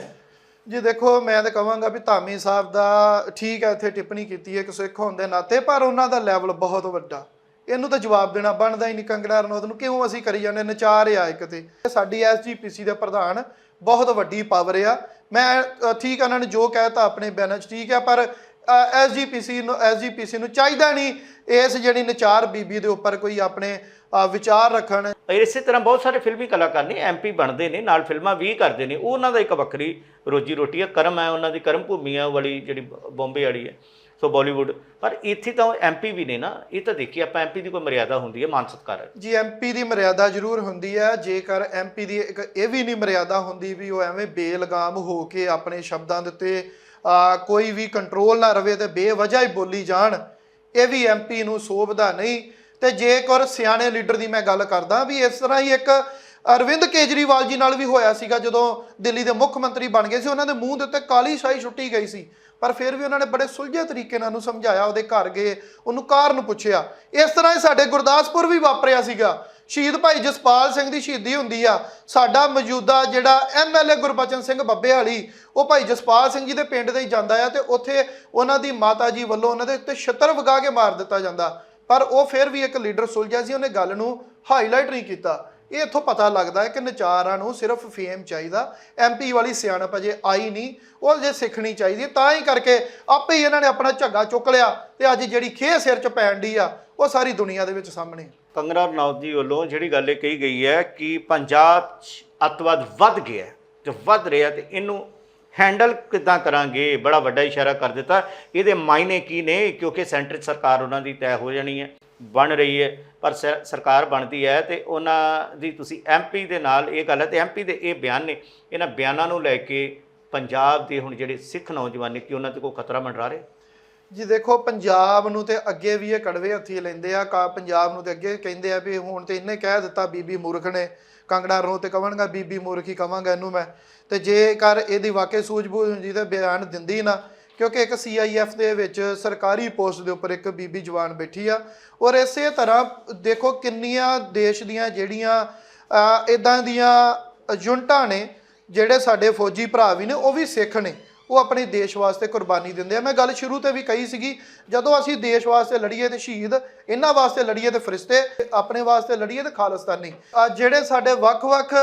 ਜੀ। ਦੇਖੋ, ਮੈਂ ਤਾਂ ਕਹਾਂਗਾ ਵੀ ਧਾਮੀ ਸਾਹਿਬ ਦਾ ਠੀਕ ਹੈ, ਇੱਥੇ ਟਿੱਪਣੀ ਕੀਤੀ ਹੈ ਕਿ ਸਿੱਖ ਹੋਣ ਦੇ ਨਾਤੇ, ਪਰ ਉਹਨਾਂ ਦਾ ਲੈਵਲ ਬਹੁਤ ਵੱਡਾ। ਇਹਨੂੰ ਤਾਂ ਜਵਾਬ ਦੇਣਾ ਬਣਦਾ ਹੀ ਨਹੀਂ ਕੰਗਣਾ ਰਣੌਤ ਨੂੰ। ਕਿਉਂ ਅਸੀਂ ਕਰੀ ਜਾਂਦੇ ਨਚਾਰ ਆ ਇੱਕ ਤੇ। ਸਾਡੀ ਐਸਜੀਪੀਸੀ ਦੇ ਪ੍ਰਧਾਨ ਬਹੁਤ ਵੱਡੀ ਪਾਵਰ ਆ। ਮੈਂ ਠੀਕ ਉਹਨਾਂ ਨੇ ਜੋ ਕਹਿਤਾ ਆਪਣੇ ਬਿਆਨਾਂ 'ਚ ਠੀਕ ਆ, ਪਰ ਐਸਜੀਪੀਸੀ ਨੂੰ ਐਸਜੀਪੀਸੀ ਨੂੰ ਚਾਹੀਦਾ ਨਹੀਂ ਇਸ ਜਿਹੜੀ ਨਚਾਰ ਬੀਬੀ ਦੇ ਉੱਪਰ ਕੋਈ ਆਪਣੇ ਵਿਚਾਰ ਰੱਖਣ। ਇਸੇ ਤਰ੍ਹਾਂ ਬਹੁਤ ਸਾਰੇ ਫਿਲਮੀ ਕਲਾਕਾਰ ਨੇ ਐਮਪੀ ਬਣਦੇ ਨੇ, ਨਾਲ ਫਿਲਮਾਂ ਵੀ ਕਰਦੇ ਨੇ। ਉਹ ਉਹਨਾਂ ਦਾ ਇੱਕ ਵੱਖਰੀ ਰੋਜੀ ਰੋਟੀ ਹੈ ਕਰਮ ਹੈ, ਉਹਨਾਂ ਦੀ ਕਰਮ ਭੂਮੀ ਹੈ ਉਹ ਵਾਲੀ ਜਿਹੜੀ ਬ- ਬੰਬੇ ਵਾਲੀ ਹੈ। ਸੋ ਬਾਲੀਵੁੱਡ, ਪਰ ਇੱਥੇ ਤਾਂ ਐਮਪੀ ਵੀ ਨੇ ਨਾ, ਇਹ ਤਾਂ ਦੇਖੀ, ਆਪਾਂ ਐਮਪੀ ਦੀ ਕੋਈ ਮਰਿਆਦਾ ਹੁੰਦੀ ਹੈ, ਮਾਨ ਸਤਿਕਾਰ ਜੀ ਐਮਪੀ ਦੀ ਮਰਿਆਦਾ ਜ਼ਰੂਰ ਹੁੰਦੀ ਹੈ, ਜੇਕਰ ਐਮਪੀ ਦੀ ਇੱਕ ਇਹ ਵੀ ਨਹੀਂ ਮਰਿਆਦਾ ਹੁੰਦੀ ਵੀ ਉਹ ਐਵੇਂ ਬੇਲਗਾਮ ਹੋ ਕੇ ਆਪਣੇ ਸ਼ਬਦਾਂ ਦੇ ਉੱਤੇ ਕੋਈ ਵੀ ਕੰਟਰੋਲ ਨਾ ਰਵੇ ਤੇ ਬੇਵਜ੍ਹਾ ਹੀ ਬੋਲੀ ਜਾਣ, ਇਹ ਵੀ ਐਮਪੀ ਨੂੰ ਸੋਭਦਾ ਨਹੀਂ। ਤੇ ਜੇਕਰ ਸਿਆਣੇ ਲੀਡਰ ਦੀ ਮੈਂ ਗੱਲ ਕਰਦਾ ਵੀ ਇਸ ਤਰ੍ਹਾਂ ਹੀ ਇੱਕ ਅਰਵਿੰਦ ਕੇਜਰੀਵਾਲ ਜੀ ਨਾਲ ਵੀ ਹੋਇਆ ਸੀਗਾ, ਜਦੋਂ ਦਿੱਲੀ ਦੇ ਮੁੱਖ ਮੰਤਰੀ ਬਣ ਗਏ ਸੀ, ਉਹਨਾਂ ਦੇ ਮੂੰਹ ਦੇ ਉੱਤੇ ਕਾਲੀ ਸ਼ਾਹੀ ਛੁੱਟੀ ਗਈ ਸੀ। ਪਰ ਫਿਰ ਵੀ ਉਹਨਾਂ ਨੇ ਬੜੇ ਸੁਲਝੇ ਤਰੀਕੇ ਨਾਲ ਉਹਨੂੰ ਸਮਝਾਇਆ, ਉਹਦੇ ਘਰ ਗਏ, ਉਹਨੂੰ ਕਾਰਨ ਪੁੱਛਿਆ। ਇਸ ਤਰ੍ਹਾਂ ਹੀ ਸਾਡੇ ਗੁਰਦਾਸਪੁਰ ਵੀ ਵਾਪਰਿਆ ਸੀਗਾ। ਸ਼ਹੀਦ ਭਾਈ ਜਸਪਾਲ ਸਿੰਘ ਦੀ ਸ਼ਹੀਦੀ ਹੁੰਦੀ ਆ। ਸਾਡਾ ਮੌਜੂਦਾ ਜਿਹੜਾ ਐਮਐਲਏ ਗੁਰਬਚਨ ਸਿੰਘ ਬੱਬੇ ਵਾਲੀ ਉਹ ਭਾਈ ਜਸਪਾਲ ਸਿੰਘ ਜੀ ਦੇ ਪਿੰਡ ਦੇ ਹੀ ਜਾਂਦਾ ਆ ਤੇ ਉੱਥੇ ਉਹਨਾਂ ਦੀ ਮਾਤਾ ਜੀ ਵੱਲੋਂ ਉਹਨਾਂ ਦੇ ਉੱਤੇ ਛਤਰ ਵਗਾ ਕੇ ਮਾਰ ਦਿੱਤਾ ਜਾਂਦਾ। ਪਰ ਉਹ ਫਿਰ ਵੀ ਇੱਕ ਲੀਡਰ ਸੁਲਝਿਆ ਸੀ, ਉਹਨੇ ਗੱਲ ਨੂੰ ਹਾਈਲਾਈਟ ਨਹੀਂ ਕੀਤਾ। ਇਹ ਇੱਥੋਂ ਪਤਾ ਲੱਗਦਾ ਹੈ ਕਿ ਨਚਾਰਾਂ ਨੂੰ ਸਿਰਫ ਫੇਮ ਚਾਹੀਦਾ। ਐਮਪੀ ਵਾਲੀ ਸਿਆਣਪ ਅਜੇ ਆਈ ਨਹੀਂ। ਉਹ ਜੇ ਸਿੱਖਣੀ ਚਾਹੀਦੀ। ਤਾਂ ਹੀ ਕਰਕੇ ਆਪੇ ਹੀ ਇਹਨਾਂ ਨੇ ਆਪਣਾ ਝੱਗਾ ਚੁੱਕ ਲਿਆ ਤੇ ਅੱਜ ਜਿਹੜੀ ਖੇਹ ਸਿਰ 'ਚ ਪੈਣ ਦੀ ਆ, ਉਹ ਸਾਰੀ ਦੁਨੀਆ ਦੇ ਵਿੱਚ ਸਾਹਮਣੇ ਹੈ। ਕੰਗਨਾ ਰਣੌਤ ਜੀ ਵੱਲੋਂ ਜਿਹੜੀ ਗੱਲ ਇਹ ਕਹੀ ਗਈ ਹੈ ਕਿ ਪੰਜਾਬ 'ਚ ਅੱਤਵਾਦ ਵੱਧ ਗਿਆ ਤੇ ਵੱਧ ਰਿਹਾ ਤੇ ਇਹਨੂੰ ਹੈਂਡਲ ਕਿੱਦਾਂ ਕਰਾਂਗੇ? ਬੜਾ ਵੱਡਾ ਇਸ਼ਾਰਾ ਕਰ ਦਿੱਤਾ। ਇਹਦੇ ਮਾਇਨੇ ਕੀ ਨੇ? ਕਿਉਂਕਿ ਸੈਂਟਰ 'ਚ ਸਰਕਾਰ ਉਹਨਾਂ ਦੀ ਤੈਅ ਹੋ ਜਾਣੀ ਹੈ। ਬਣ ਰਹੀ ਹੈ, ਪਰ ਸਰਕਾਰ ਬਣਦੀ ਹੈ ਤੇ ਉਹਨਾਂ ਦੀ ਤੁਸੀਂ ਐਮਪੀ ਦੇ ਨਾਲ ਇਹ ਗੱਲ ਹੈ ਤੇ ਐਮਪੀ ਦੇ ਇਹ ਬਿਆਨ ਨੇ, ਇਹਨਾਂ ਬਿਆਨਾਂ ਨੂੰ ਲੈ ਕੇ ਪੰਜਾਬ ਦੇ ਹੁਣ ਜਿਹੜੇ ਸਿੱਖ ਨੌਜਵਾਨ ਨੇ, ਕਿ ਉਹਨਾਂ ਤੇ ਕੋਈ ਖਤਰਾ ਮੰਡਰਾ ਰਹੇ? ਜੀ ਦੇਖੋ, ਪੰਜਾਬ ਨੂੰ ਤੇ ਅੱਗੇ ਵੀ ਇਹ ਕੜਵੇ ਹੱਥੀ ਲੈਂਦੇ ਆ, ਕਾ ਪੰਜਾਬ ਨੂੰ ਤੇ ਅੱਗੇ ਕਹਿੰਦੇ ਆ ਵੀ ਹੁਣ ਤੇ ਇਹਨੇ ਕਹਿ ਦਿੱਤਾ ਬੀਬੀ ਮੂਰਖ ਨੇ ਕੰਗਣਾ ਰੋ ਤੇ ਕਵਾਂਗਾ, ਬੀਬੀ ਮੂਰਖ ਹੀ ਕਵਾਂਗਾ ਇਹਨੂੰ ਮੈਂ, ਤੇ ਜੇਕਰ ਇਹਦੀ ਵਾਕਈ ਸੂਝ-ਬੂਝ ਹੁੰਦੀ ਤੇ ਬਿਆਨ ਦਿੰਦੀ ਨਾ ਕਿਉਂਕਿ ਇੱਕ ਸੀਆਈਐਫ ਦੇ ਵਿੱਚ ਸਰਕਾਰੀ ਪੋਸਟ ਦੇ ਉੱਪਰ ਇੱਕ ਬੀਬੀ ਜਵਾਨ ਬੈਠੀ ਆ। ਔਰ ਇਸੇ ਤਰ੍ਹਾਂ ਦੇਖੋ ਕਿੰਨੀਆਂ ਦੇਸ਼ ਦੀਆਂ ਜਿਹੜੀਆਂ ਇਦਾਂ ਦੀਆਂ ਯੂਨਿਟਾਂ ਨੇ, ਜਿਹੜੇ ਸਾਡੇ ਫੌਜੀ ਭਰਾ ਵੀ ਨੇ, ਉਹ ਵੀ ਸਿੱਖ ਨੇ। ਉਹ ਆਪਣੇ ਦੇਸ਼ ਵਾਸਤੇ ਕੁਰਬਾਨੀ ਦਿੰਦੇ ਆ। ਮੈਂ ਗੱਲ ਸ਼ੁਰੂ ਤੇ ਵੀ ਕਹੀ ਸੀਗੀ, ਜਦੋਂ ਅਸੀਂ ਦੇਸ਼ ਵਾਸਤੇ ਲੜੀਏ ਤੇ ਸ਼ਹੀਦ, ਇਹਨਾਂ ਵਾਸਤੇ ਲੜੀਏ ਤੇ ਫਰਿਸ਼ਤੇ, ਆਪਣੇ ਵਾਸਤੇ ਲੜੀਏ ਤੇ ਖਾਲਿਸਤਾਨੀ। ਜਿਹੜੇ ਸਾਡੇ ਵੱਖ-ਵੱਖ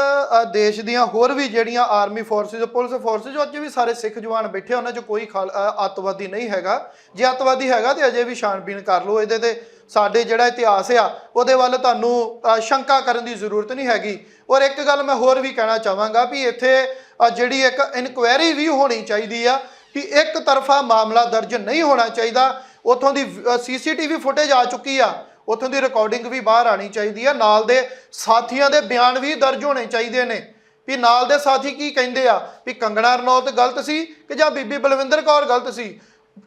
ਦੇਸ਼ ਦੀਆਂ ਹੋਰ ਵੀ ਜਿਹੜੀਆਂ ਆਰਮੀ ਫੋਰਸਿਸ, ਪੁਲਿਸ ਫੋਰਸਿਸ ਅੱਜ ਵੀ ਸਾਰੇ ਸਿੱਖ ਜਵਾਨ ਬੈਠੇ ਉਹਨਾਂ 'ਚ ਕੋਈ ਖਾਲ- ਅੱਤਵਾਦੀ ਨਹੀਂ ਹੈਗਾ। ਜੇ ਅੱਤਵਾਦੀ ਹੈਗਾ ਤੇ ਅਜੇ ਵੀ ਛਾਣਬੀਣ ਕਰ ਲਓ ਇਹਦੇ ਤੇ। ਸਾਡੇ ਜਿਹੜਾ ਇਤਿਹਾਸ ਆ, ਉਹਦੇ ਵੱਲ ਤੁਹਾਨੂੰ ਸ਼ੰਕਾ ਕਰਨ ਦੀ ਜ਼ਰੂਰਤ ਨਹੀਂ ਹੈਗੀ। ਔਰ ਇੱਕ ਗੱਲ ਮੈਂ ਹੋਰ ਵੀ ਕਹਿਣਾ ਚਾਹਾਂਗਾ ਵੀ ਇੱਥੇ ਜਿਹੜੀ ਇੱਕ ਇਨਕੁਆਇਰੀ ਵੀ ਹੋਣੀ ਚਾਹੀਦੀ ਆ ਕਿ ਇੱਕ ਤਰਫਾ ਮਾਮਲਾ ਦਰਜ ਨਹੀਂ ਹੋਣਾ ਚਾਹੀਦਾ, ਉਥੋਂ ਦੀ ਸੀਸੀਟੀਵੀ ਫੁਟੇਜ ਆ ਚੁੱਕੀ ਆ, ਉਥੋਂ ਦੀ ਰਿਕਾਰਡਿੰਗ ਵੀ ਬਾਹਰ ਆਣੀ ਚਾਹੀਦੀ ਆ, ਨਾਲ ਦੇ ਸਾਥੀਆਂ ਦੇ ਬਿਆਨ ਵੀ ਦਰਜ ਹੋਣੇ ਚਾਹੀਦੇ ਨੇ। ਵੀ ਨਾਲ ਦੇ ਸਾਥੀ ਕੀ ਕਹਿੰਦੇ ਆ? ਵੀ ਕੰਗਣਾ ਰਣੌਤ ਗਲਤ ਸੀ ਕਿ ਜਾਂ ਬੀਬੀ ਬਲਵਿੰਦਰ ਕੌਰ ਗਲਤ ਸੀ?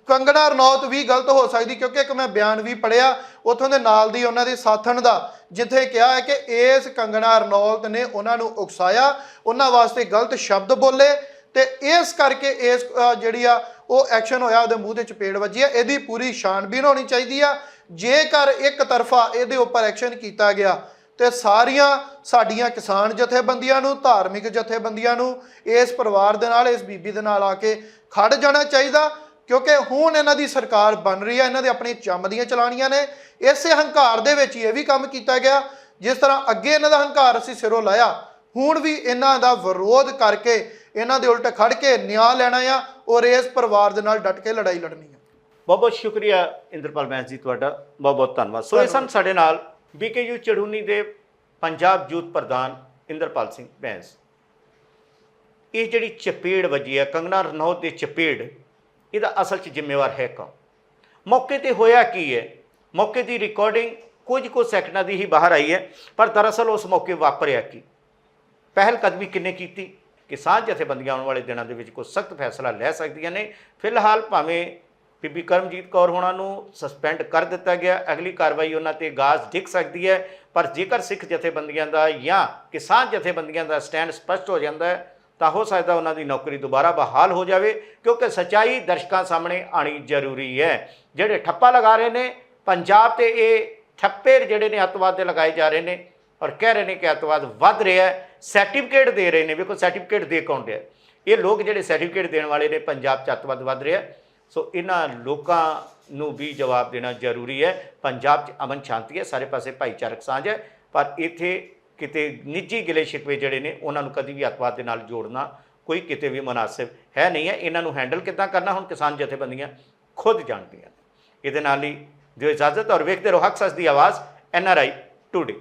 ਕੰਗਣਾ ਰਣੌਤ ਵੀ ਗਲਤ ਹੋ ਸਕਦੀ ਕਿਉਂਕਿ ਇੱਕ ਮੈਂ ਬਿਆਨ ਵੀ ਪੜਿਆ ਉਥੋਂ ਦੇ ਨਾਲ ਦੀ ਉਹਨਾਂ ਦੀ ਸਾਥਣ ਦਾ, ਜਿੱਥੇ ਕਿਹਾ ਹੈ ਕਿ ਇਸ ਕੰਗਣਾ ਰਣੌਤ ਨੇ ਉਹਨਾਂ ਨੂੰ ਉਕਸਾਇਆ, ਉਹਨਾਂ ਵਾਸਤੇ ਗਲਤ ਸ਼ਬਦ ਬੋਲੇ ਤੇ ਇਸ ਕਰਕੇ ਇਸ ਜਿਹੜੀ ਆ, ਉਹ ਐਕਸ਼ਨ ਹੋਇਆ, ਉਹਦੇ ਮੂੰਹ ਤੇ ਚਪੇੜ ਵੱਜੀ ਆ, ਇਹਦੀ ਪੂਰੀ ਛਾਣਬੀਨ ਹੋਣੀ ਚਾਹੀਦੀ ਆ, ਜੇਕਰ ਇੱਕ ਤਰਫਾ ਇਹਦੇ ਉੱਪਰ ਐਕਸ਼ਨ ਕੀਤਾ ਗਿਆ ਤੇ ਸਾਰੀਆਂ ਸਾਡੀਆਂ ਕਿਸਾਨ ਜਥੇਬੰਦੀਆਂ ਨੂੰ, ਧਾਰਮਿਕ ਜਥੇਬੰਦੀਆਂ ਨੂੰ, ਇਸ ਪਰਿਵਾਰ ਦੇ ਨਾਲ, ਇਸ ਬੀਬੀ ਦੇ ਨਾਲ ਆ ਕੇ ਖੜ ਜਾਣਾ ਚਾਹੀਦਾ ਕਿਉਂਕਿ ਹੁਣ ਇਹਨਾਂ ਦੀ ਸਰਕਾਰ ਬਣ ਰਹੀ ਹੈ ਇਹਨਾਂ ਦੇ ਆਪਣੀ ਚੰਮ ਦੀਆਂ ਚਲਾਣੀਆਂ ਨੇ ਇਸੇ ਹੰਕਾਰ ਦੇ ਵਿੱਚ ਹੀ ਇਹ ਵੀ ਕੰਮ ਕੀਤਾ ਗਿਆ। ਜਿਸ ਤਰ੍ਹਾਂ ਅੱਗੇ ਇਹਨਾਂ ਦਾ ਹੰਕਾਰ ਅਸੀਂ ਸਿਰੋਂ ਲਾਇਆ ਹੁਣ ਵੀ ਇਹਨਾਂ ਦਾ ਵਿਰੋਧ ਕਰਕੇ ਇਹਨਾਂ ਦੇ ਉਲਟ ਖੜ ਕੇ ਨਿਆਂ ਲੈਣਾ ਆ ਔਰ ਇਸ ਪਰਿਵਾਰ ਦੇ ਨਾਲ ਡਟ ਕੇ ਲੜਾਈ ਲੜਨੀ ਆ। ਬਹੁਤ ਬਹੁਤ ਸ਼ੁਕਰੀਆ ਇੰਦਰਪਾਲ ਬੈਂਸ ਜੀ ਤੁਹਾਡਾ ਬਹੁਤ ਬਹੁਤ ਧੰਨਵਾਦ। ਸੋ ਇਹ ਸਨ ਸਾਡੇ ਨਾਲ ਬੀਕੇਯੂ ਚੜੂਨੀ ਦੇ ਪੰਜਾਬ ਯੂਥ ਪ੍ਰਧਾਨ ਇੰਦਰਪਾਲ ਸਿੰਘ ਬੈਂਸ। ਇਹ ਜਿਹੜੀ ਚਪੇੜ ਵੱਜੀ ਹੈ ਕੰਗਨਾ ਰਣੌਤ ਦੇ ਚਪੇੜ ਇਹਦਾ ਅਸਲ 'ਚ ਜ਼ਿੰਮੇਵਾਰ ਹੈ ਕੌਣ? ਮੌਕੇ ਤੇ ਹੋਇਆ ਕੀ ਹੈ? ਮੌਕੇ ਦੀ ਰਿਕਾਰਡਿੰਗ ਕੁਝ ਕੁ ਸੈਕਿੰਡਾਂ ਦੀ ਹੀ ਬਾਹਰ ਆਈ ਹੈ, ਪਰ ਦਰਅਸਲ ਉਸ ਮੌਕੇ ਵਾਪਰਿਆ ਕੀ? ਪਹਿਲ ਕਦਮੀ ਕਿੰਨੇ ਕੀਤੀ? ਕਿਸਾਨ ਜਥੇਬੰਦੀਆਂ ਆਉਣ ਵਾਲੇ ਦਿਨਾਂ ਦੇ ਵਿੱਚ ਕੋਈ ਸਖਤ ਫੈਸਲਾ ਲੈ ਸਕਦੀਆਂ ਨੇ। ਫਿਲਹਾਲ ਭਾਵੇਂ ਬੀਬੀ ਕਰਮਜੀਤ ਕੌਰ ਹੋਣਾ ਨੂੰ ਸਸਪੈਂਡ ਕਰ ਦਿੱਤਾ ਗਿਆ, ਅਗਲੀ ਕਾਰਵਾਈ ਉਹਨਾਂ ਤੇ ਗਾਜ਼ ਡਿੱਗ ਸਕਦੀ ਹੈ। ਪਰ ਜੇਕਰ ਸਿੱਖ ਜਥੇਬੰਦੀਆਂ ਦਾ ਜਾਂ ਕਿਸਾਨ ਜਥੇਬੰਦੀਆਂ ਦਾ ਸਟੈਂਡ ਸਪਸ਼ਟ ਹੋ ਜਾਂਦਾ ਹੈ ਤਾਂ ਹੋ ਸਕਦਾ ਉਹਨਾਂ ਦੀ ਨੌਕਰੀ ਦੁਬਾਰਾ ਬਹਾਲ ਹੋ ਜਾਵੇ, ਕਿਉਂਕਿ ਸਚਾਈ ਦਰਸ਼ਕਾਂ ਸਾਹਮਣੇ ਆਣੀ ਜ਼ਰੂਰੀ ਹੈ। ਜਿਹੜੇ ਠੱਪਾ ਲਗਾ ਰਹੇ ਨੇ, ਪੰਜਾਬ ਤੇ ਇਹ ਠੱਪੇ ਜਿਹੜੇ ਨੇ ਅੱਤਵਾਦ ਦੇ ਲਗਾਏ ਜਾ ਰਹੇ ਨੇ ਔਰ ਕਹਿ ਰਹੇ ਨੇ ਕਿ ਅੱਤਵਾਦ ਵੱਧ ਰਿਹਾ ਹੈ ਸਰਟੀਫਿਕੇਟ ਦੇ ਰਹੇ ਨੇ। ਵੇਖੋ ਸਰਟੀਫਿਕੇਟ ਦੇ ਕੌਣ ਰਿਹਾ ਇਹ ਲੋਕ ਜਿਹੜੇ ਸਰਟੀਫਿਕੇਟ ਦੇਣ ਵਾਲੇ ਨੇ, ਪੰਜਾਬ 'ਚ ਅੱਤਵਾਦ ਵੱਧ ਰਿਹਾ ਸੋ ਇਹਨਾਂ ਲੋਕਾਂ ਨੂੰ ਵੀ ਜਵਾਬ ਦੇਣਾ ਜ਼ਰੂਰੀ ਹੈ। ਪੰਜਾਬ 'ਚ ਅਮਨ ਸ਼ਾਂਤੀ ਹੈ, ਸਾਰੇ ਪਾਸੇ ਭਾਈਚਾਰਕ ਸਾਂਝ ਹੈ। ਪਰ ਇੱਥੇ ਕਿਤੇ ਨਿੱਜੀ ਗਿਲੇ ਸ਼ਿਕਵੇ ਜਿਹੜੇ ਨੇ, ਉਹਨਾਂ ਨੂੰ ਕਦੀ ਵੀ ਅੱਤਵਾਦ ਦੇ ਨਾਲ ਜੋੜਨਾ ਕੋਈ ਕਿਤੇ ਵੀ ਮੁਨਾਸਿਬ ਹੈ ਨਹੀਂ ਹੈ। ਇਹਨਾਂ ਨੂੰ ਹੈਂਡਲ ਕਿੱਦਾਂ ਕਰਨਾ? ਹੁਣ ਕਿਸਾਨ ਜਥੇਬੰਦੀਆਂ ਖੁਦ ਜਾਣਦੀਆਂ ਇਹਦੇ ਨਾਲ ਹੀ ਦਿਓ ਇਜਾਜ਼ਤ ਔਰ ਵੇਖਦੇ ਰਹੋ ਹੱਕ ਸੱਚ ਦੀ ਆਵਾਜ਼ ਐਨ ਆਰ ਆਈ ਟੂਡੇ